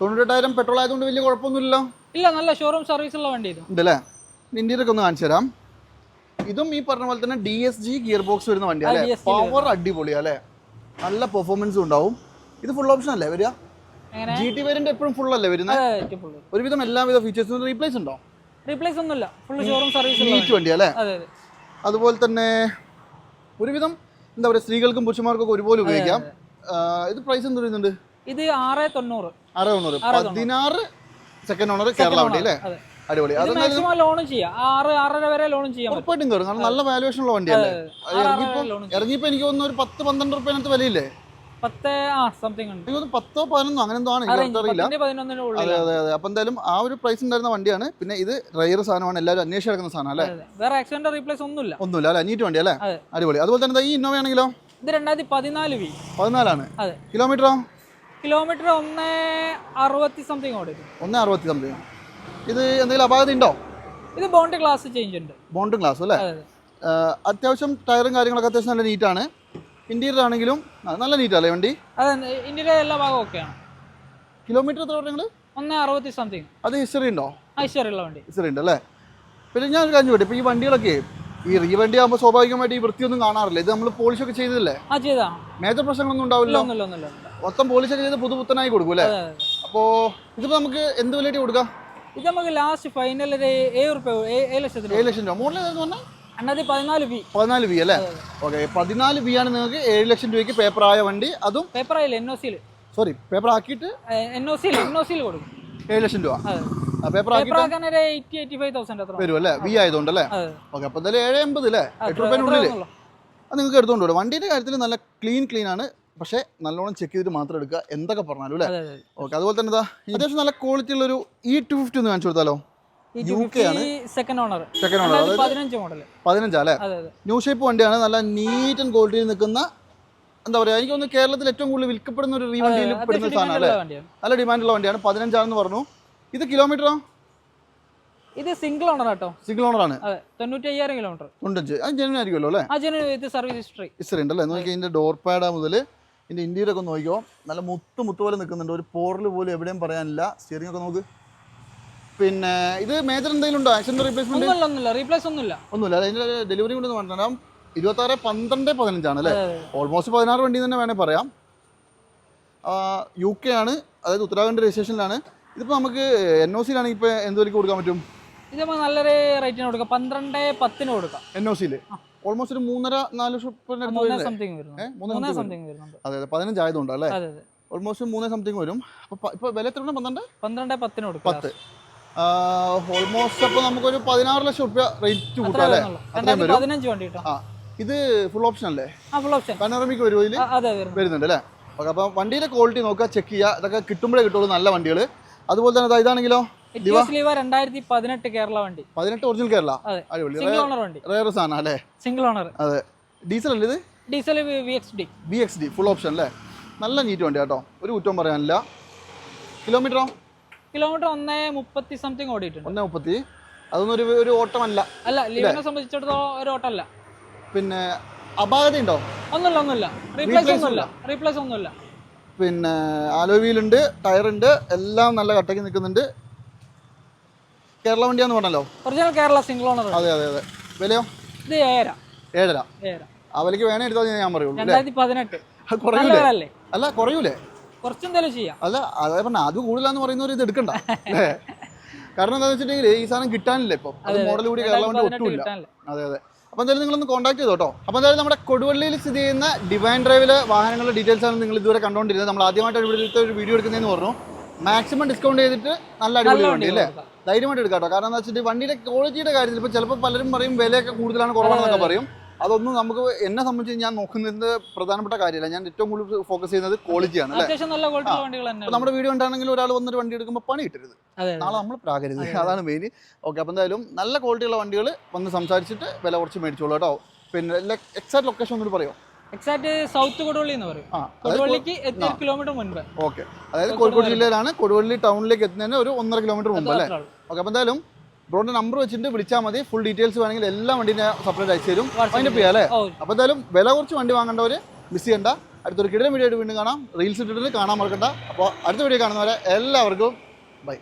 S2: തൊണ്ണൂറ്റെട്ടായിരം പെട്രോൾ ആയതുകൊണ്ട് വലിയ കുഴപ്പമൊന്നുമില്ലല്ലോ?
S1: ഇല്ല നല്ല ഷോറൂം സർവീസ് ഉള്ള വണ്ടി ഇത്.
S2: ഉണ്ട് അല്ലേ ഒന്ന് കാണിച്ചു തരാം. ഇതും ഈ പറഞ്ഞ പോലെ തന്നെ D S G gear box വരുന്ന വണ്ടി അല്ലേ? പവർ അടിപൊളിയാ അല്ലേ? നല്ല പെർഫോമൻസും ഉണ്ടാവും. ഇത് ഫുൾ ഓപ്ഷൻ അല്ലേ വരിക? ജി ടി വേരിയന്റ് എപ്പോഴും ഫുൾ അല്ലേ വരുന്നത് ഒരുവിധം എല്ലാവിധ ഫീച്ചേഴ്സും റീപ്ലേസ് ഉണ്ടോ?
S1: റീപ്ലേസ് ഒന്നുമില്ല. ഫുൾ ഷോറൂം സർവീസ്
S2: നീറ്റ് വണ്ടി. അല്ലേ?
S1: അതെ അതെ.
S2: അതുപോലെ തന്നെ ഒരുവിധം എന്താ പറയുക സ്ത്രീകൾക്കും പുരുഷന്മാർക്കും ഒരുപോലെ ഉപയോഗിക്കാം. ഇത് പ്രൈസ് എന്ത് വരുന്നുണ്ട്?
S1: ഇത് ആറ് തൊണ്ണൂറ്.
S2: ആറ് തൊണ്ണൂറ്. പതിനാറ് സെക്കൻഡ് ഓണർ കേരള വണ്ടി അല്ലേ? അടിപൊളി. അത്
S1: മാക്സിമം ലോണും ചെയ്യാം. ആറ് ആറര വരെ ലോണും പറ്റും.
S2: ഉറപ്പായിട്ടും കയറും കാരണം നല്ല വാല്യുവേഷൻ ഉള്ള വണ്ടിയല്ലേ? ഇറങ്ങിയപ്പോ എനിക്ക് തോന്നുന്നു ഒരു പത്ത് പന്ത്രണ്ട് റുപ്യനകത്ത് വിലയില്ലേ?
S1: പത്ത് ആ സംതിങ് ഉണ്ട്.
S2: എനിക്ക് തോന്നുന്നു പത്തോ പതിനൊന്നോ അങ്ങനെ എന്തോ ആണ് അറിയില്ല.
S1: പതിനൊന്നിന്
S2: അതെ അതെ അതെ. അപ്പൊ എന്തായാലും ആ ഒരു പ്രൈസ് ഉണ്ടായിരുന്ന വണ്ടിയാണ്. പിന്നെ ഇത് റയർ സാധനമാണ്. എല്ലാവരും അന്വേഷിച്ച് നടക്കുന്ന സാധനം അല്ലേ?
S1: വേറെ ആക്സിഡന്റ് റീപ്ലേസ് ഒന്നുമില്ല.
S2: ഒന്നുമില്ല അല്ലേ? നീറ്റ് വണ്ടി അല്ലേ. അടിപൊളി. അതുപോലെ തന്നെ ഈ ഇന്നോവ ആണെങ്കിലോ?
S1: ഇത് രണ്ടായിരത്തി പതിനാല് വി.
S2: പതിനാലാണ്.
S1: അതെ.
S2: കിലോമീറ്ററോ?
S1: കിലോമീറ്റർ ഒന്ന് അറുപത്തി സംതിങ്
S2: ഒന്ന് അറുപത്തി സംതിങ് ഇത് എന്തെങ്കിലും അപാകത ഉണ്ടോ?
S1: ഇത് ബോണ്ട് ഗ്ലാസ് ചേഞ്ച് ഉണ്ട്.
S2: ബോണ്ട് ഗ്ലാസ് അല്ലേ?
S1: അതെ അതെ.
S2: അത്യാവശ്യം ടയറും കാര്യങ്ങളൊക്കെ അത്യാവശ്യം നല്ല നീറ്റാണ് ഇന്റീരിയർ ആണെങ്കിലും നല്ല നീറ്റ് അല്ലേ
S1: വണ്ടി ഇന്ത്യയിലെ എല്ലാ ഭാഗവും ഒക്കെയാണ്
S2: കിലോമീറ്റർ എത്ര നിങ്ങൾ
S1: ഒന്ന് അറുപത്തി സംതിങ്
S2: അത് ഹിസ്റ്ററി ഉണ്ടോ?
S1: ഹിസ്റ്ററി ഉള്ള വണ്ടി.
S2: ഹിസ്റ്ററി ഉണ്ട് അല്ലേ? പിന്നെ ഞാൻ കാര്യം ചോദിച്ചു ഇപ്പോൾ ഈ വണ്ടികളൊക്കെ ഈ റീ വണ്ടി ആകുമ്പോൾ സ്വാഭാവികമായിട്ട് ഈ വൃത്തിയൊന്നും കാണാറില്ല. ഇത് നമ്മൾ പോളിഷ് ഒക്കെ ചെയ്തില്ലേ?
S1: ആ ചെയ്താ.
S2: മേജർ പ്രശ്നങ്ങളൊന്നും ഉണ്ടാവില്ല മൊത്തം പോളിഷ് ഒക്കെ ചെയ്ത് പുതുപുത്തനായി കൊടുക്കും അല്ലേ. അപ്പോൾ ഇതിപ്പോൾ നമുക്ക് എന്ത് വിലയായിട്ട് കൊടുക്കാം?
S1: ഇത് നമുക്ക് ലാസ്റ്റ് ഫൈനൽ ഒരു ഏഴ് റുപ്യ ഏഴ് ലക്ഷത്തിന്
S2: ഏഴ് ലക്ഷം രൂപ. മോഡൽ ഏതെന്ന് പറഞ്ഞാൽ
S1: പതിനാല് ബി
S2: പതിനാല് അല്ലേ? ഓക്കെ പതിനാല് ബി ആണ് നിങ്ങൾക്ക് ഏഴ് ലക്ഷം രൂപയ്ക്ക് പേപ്പർ ആയ വണ്ടി. അതും
S1: പേപ്പർ ആയില്ല എൻ ഒ സിയിൽ
S2: സോറി പേപ്പർ ആക്കിയിട്ട്
S1: എൻ ഒ സിയിൽ എൻ ഒ സിയിൽ കൊടുക്കും.
S2: ഏഴ് ലക്ഷം രൂപ. പേപ്പർ
S1: ആക്കാൻ ഒരു എയ്റ്റി എയ്റ്റി ഫൈവ് തൗസൻഡ് അത്ര
S2: വരും അല്ലേ? ബി ആയതുകൊണ്ട് അല്ലേ? ഓക്കെ അപ്പോൾ എന്തായാലും ഏഴ് എൺപത് അല്ലേ? എട്ട്. അത് നിങ്ങൾക്ക് എടുത്തുകൊണ്ട് വരും. വണ്ടീന്റെ കാര്യത്തിൽ നല്ല ക്ലീൻ ക്ലീൻ ആണ്. പക്ഷേ നല്ലോണം ചെക്ക് ചെയ്തിട്ട് മാത്രം എടുക്കുക എന്തൊക്കെ പറഞ്ഞാലും അല്ലേ? ഓക്കെ അതുപോലെ തന്നെ ഇതാ അത്യാവശ്യം നല്ല ക്വാളിറ്റി ഉള്ള ഒരു ഇ ടു ഫിഫ്റ്റി ഒന്ന് കാണിച്ചു കൊടുത്താലോ?
S1: സെക്കൻഡ് ഓണർ
S2: സെക്കൻഡ് ഓണർ
S1: പതിനഞ്ച് മോഡൽ
S2: പതിനഞ്ചാ അല്ലേ?
S1: അതെ അതെ.
S2: ന്യൂ ഷേപ്പ് വണ്ടിയാണ്. നല്ല നീറ്റ് ആൻഡ് ക്വാളിറ്റിയിൽ നിൽക്കുന്ന എന്താ പറയുക എനിക്ക് തോന്നുന്നു കേരളത്തിൽ ഏറ്റവും കൂടുതൽ വിൽക്കപ്പെടുന്ന ഒരു റീ വണ്ടിയിൽ പെടുന്ന സാധനം അല്ലേ നല്ല ഡിമാൻഡുള്ള വണ്ടിയാണ്. പതിനഞ്ചാണെന്ന് പറഞ്ഞു. ഇത് കിലോമീറ്ററോ
S1: ഇത് സിംഗിൾ ഓണർ ആട്ടോ.
S2: സിംഗിൾ ഓണറാണ്
S1: അതെ തൊണ്ണൂറ്റി അയ്യായിരം കിലോമീറ്റർ
S2: തൊണ്ണൂറ്റഞ്ച് അത് ആയിരിക്കുമല്ലോ അല്ലേ?
S1: ആ ഇത് സർവീസ് ഹിസ്റ്ററി
S2: ഇസ്റ്ററി ഉണ്ടല്ലേ? നോക്കി ഇതിന്റെ ഡോർ പാഡ് മുതൽ ഇതിന്റെ ഇന്റീരിയർ ഒക്കെ നോക്കിക്കോ. നല്ല മുത്ത് മുത്ത് പോലെ നിൽക്കുന്നുണ്ട്. ഒരു പോറൽ പോലും എവിടെയും പറയാനില്ല. സ്റ്റിയറിംഗ് ഒക്കെ നോക്ക്. പിന്നെ ഇത് മേജർ എന്തെങ്കിലും ഉണ്ടോ? ആക്സിഡന്റ് റീപ്ലേസ്മെന്റ്
S1: ഒന്നുമില്ല ഒന്നുമില്ല. റീപ്ലേസ് ഒന്നുമില്ല.
S2: ഒന്നുമില്ല. അതിന്റെ ഡെലിവറി കൊണ്ട് പറഞ്ഞാൽ ഇരുപത്തി ആറ് പന്ത്രണ്ട് പതിനഞ്ചാണ് അല്ലേ. ഓൾമോസ്റ്റ് പതിനാറ് വണ്ടി തന്നെ വേണേൽ പറയാം. യു കെ ആണ്. അതായത് ഉത്തരാഖണ്ഡ് രജിസ്ട്രേഷനിലാണ്. ഇതിപ്പോൾ നമുക്ക് എൻ ഒ സിയിലാണെങ്കിൽ ഇപ്പോൾ എന്ത് വിലയ്ക്ക് കൊടുക്കാൻ പറ്റും?
S1: ഇത് നമുക്ക് നല്ലൊരു റേറ്റിന് കൊടുക്കാം. പന്ത്രണ്ട് പത്തിന് കൊടുക്കാം.
S2: എൻ ഒ സിയിൽ ഓൾമോസ്റ്റ് ഒരു മൂന്നര നാല് ലക്ഷം അതെ അതെ. പതിനഞ്ചായതുകൊണ്ട് അല്ലേ?
S1: അതെ അതെ.
S2: ഓൾമോസ്റ്റ് മൂന്നേ സംതിങ് വരും. അപ്പോൾ ഇപ്പോൾ വില എത്ര പന്ത്രണ്ട്?
S1: പന്ത്രണ്ട് പത്തിന് കൊടുക്കും.
S2: പത്ത്. ഓൾമോസ്റ്റ് അപ്പോൾ നമുക്കൊരു പതിനാറ് ലക്ഷം റുപ്യ റേറ്റ് കൂട്ടാം അല്ലേ?
S1: വരുന്നുള്ളൂ.
S2: അത്രയും വരും. ആ ഇത് ഫുൾ ഓപ്ഷൻ അല്ലേ? പനോറമിക്ക് വരുമോ ഇതിൽ വരുന്നുണ്ട്. അല്ലേ? ഓക്കെ അപ്പോൾ വണ്ടിയുടെ ക്വാളിറ്റി നോക്കുക ചെക്ക് ചെയ്യുക. ഇതൊക്കെ കിട്ടുമ്പോഴേ കിട്ടുള്ളൂ നല്ല വണ്ടികൾ അതുപോലെ തന്നെ ഇതാണെങ്കിലോ?
S1: പതിനെട്ട് കേരള വണ്ടി.
S2: പതിനെട്ട് ഒറിജിനൽ കേരള. അടിപൊളി. സാധനം അല്ലേ?
S1: സിംഗിൾ ഓണർ
S2: അതെ. ഡീസൽ അല്ലേ ഇത്?
S1: Diesel V X
S2: B X D full option അല്ലേ? നല്ല നീറ്റ് വണ്ടി കേട്ടോ ഒരു കുറ്റം പറയാനില്ല. കിലോമീറ്ററോ
S1: കിലോമീറ്റർ ഒന്നേ മുപ്പത്തി സംതിങ് ഓടിയിട്ടുണ്ട്.
S2: ഒന്നേ മുപ്പത്തി? അതൊന്നും ഒരു ഒരു ഓട്ടമല്ല.
S1: അല്ല ലീവിനെ സംബന്ധിച്ചിടത്തോളം ഒരു ഓട്ടമല്ല.
S2: പിന്നെ അപാകത ഉണ്ടോ?
S1: ഒന്നുമില്ല ഒന്നുമില്ല. റീപ്ലേസ് ഒന്നുമില്ല. റീപ്ലേസ് ഒന്നുമില്ല.
S2: പിന്നെ ആലോവീലുണ്ട് ടയറുണ്ട് എല്ലാം നല്ല കട്ടയ്ക്ക് നിൽക്കുന്നുണ്ട്. കേരള വണ്ടിയാന്ന് പറഞ്ഞല്ലോ?
S1: ഒറിജിനൽ കേരള സിംഗിൾ ഓണർ
S2: അതെ അതെ അതെ. വിലയോ?
S1: ഇത് ഏഴര.
S2: ഏഴര.
S1: ഏഴര.
S2: അവലേക്ക് വേണേ എടുത്താൽ ഞാൻ പറയുള്ളൂ
S1: രണ്ടായിരത്തി പതിനെട്ട്.
S2: കുറയൂലേ? അല്ല കുറയൂലേ?
S1: കുറച്ചെന്തായാലും ചെയ്യാം.
S2: അല്ല അതായത് പറഞ്ഞ അത് കൂടുതലാന്ന് പറയുന്നവർ ഇത് എടുക്കണ്ട. കാരണം എന്താണെന്ന് വെച്ചിട്ടുണ്ടെങ്കിൽ ഈ സാധനം കിട്ടാനില്ല ഇപ്പം. അത് മോഡൽ കൂടി കേരള ഒട്ടുമില്ല. അതെ അതെ. അപ്പോൾ എന്തായാലും നിങ്ങളൊന്ന് കോൺടാക്ട് ചെയ്തോ കേട്ടോ അപ്പോൾ എന്തായാലും നമ്മുടെ കൊടുവള്ളിയിൽ സ്ഥിതി ചെയ്യുന്ന ഡിവൈൻ ഡ്രൈവിലെ വാഹനങ്ങളുടെ ഡീറ്റെയിൽസ് ആണ് നിങ്ങൾ ഇതുവരെ കണ്ടുകൊണ്ടിരുന്നത് നമ്മൾ ആദ്യമായിട്ട് ഇവിടുത്തെ ഒരു വീഡിയോ എടുക്കുന്നതെന്ന് പറഞ്ഞു. മാക്സിമം ഡിസ്കൗണ്ട് ചെയ്തിട്ട് നല്ല അടിപൊളി വണ്ടി അല്ലേ. ധൈര്യമായിട്ട് എടുക്കാം കേട്ടോ കാരണം എന്താ വെച്ചിട്ട് വണ്ടിയുടെ ക്വാളിറ്റിയുടെ കാര്യത്തിൽ ഇപ്പോൾ ചിലപ്പോൾ പലരും പറയും വിലയൊക്കെ കൂടുതലാണ് കുറവാണെന്നൊക്കെ പറയും. അതൊന്നും നമുക്ക് എന്നെ സംബന്ധിച്ച് ഞാൻ നോക്കുന്നതിന്റെ പ്രധാനപ്പെട്ട കാര്യമല്ല. ഞാൻ ഏറ്റവും കൂടുതൽ ഫോക്കസ് ചെയ്യുന്നത് ക്വാളിറ്റിയാണ് അല്ലേ? നമ്മുടെ വീഡിയോ ഉണ്ടാണെങ്കിൽ ഒരാൾ വന്നൊരു വണ്ടി എടുക്കുമ്പോൾ പണി കിട്ടരുത്. നാളെ നമ്മൾ പ്രാകരുത്. അതാണ് മെയിൻ ഓക്കെ അപ്പോൾ എന്തായാലും നല്ല ക്വാളിറ്റിയുള്ള വണ്ടികൾ വന്ന് സംസാരിച്ചിട്ട് വില കുറച്ച് മേടിച്ചോളൂ കേട്ടോ. പിന്നെ എക്സാക്ട് ലൊക്കേഷൻ ഒന്നുകൂടി പറയോ?
S1: എക്സാക്ട് സൗത്ത് കൊടുവള്ളി എന്ന് പറയും. കൊടുവള്ളിക്ക് കിലോമീറ്റർ മുൻപ്.
S2: ഓക്കെ അതായത് കോഴിക്കോട് ജില്ലയിലാണ്. കൊടുവള്ളി ടൗണിലേക്ക് എത്തുന്നതിന് ഒരു ഒന്നര കിലോമീറ്റർ മുമ്പ് അല്ലേ? ഓക്കെ അപ്പോൾ എന്തായാലും ബ്രോഡിന്റെ നമ്പർ വെച്ചിട്ട് വിളിച്ചാൽ മതി. ഫുൾ ഡീറ്റെയിൽസ് വേണമെങ്കിൽ എല്ലാ വണ്ടിയും സെപ്പറേറ്റ് അയച്ചു തരും. അതിന്റെ ചെയ്യാം. അല്ലേ
S1: അപ്പൊ
S2: അപ്പോൾ എന്തായാലും വില കുറച്ച് വണ്ടി വാങ്ങേണ്ടവർ മിസ് ചെയ്യണ്ട. അടുത്തൊരു കിടന്ന വീഡിയോ ആയിട്ട് വീണ്ടും കാണാം. റീൽസ് ഇട്ടിട്ട് കാണാൻ മറക്കണ്ട. അപ്പോൾ അടുത്ത വീഡിയോ കാണുന്നവരെ എല്ലാവർക്കും ബൈ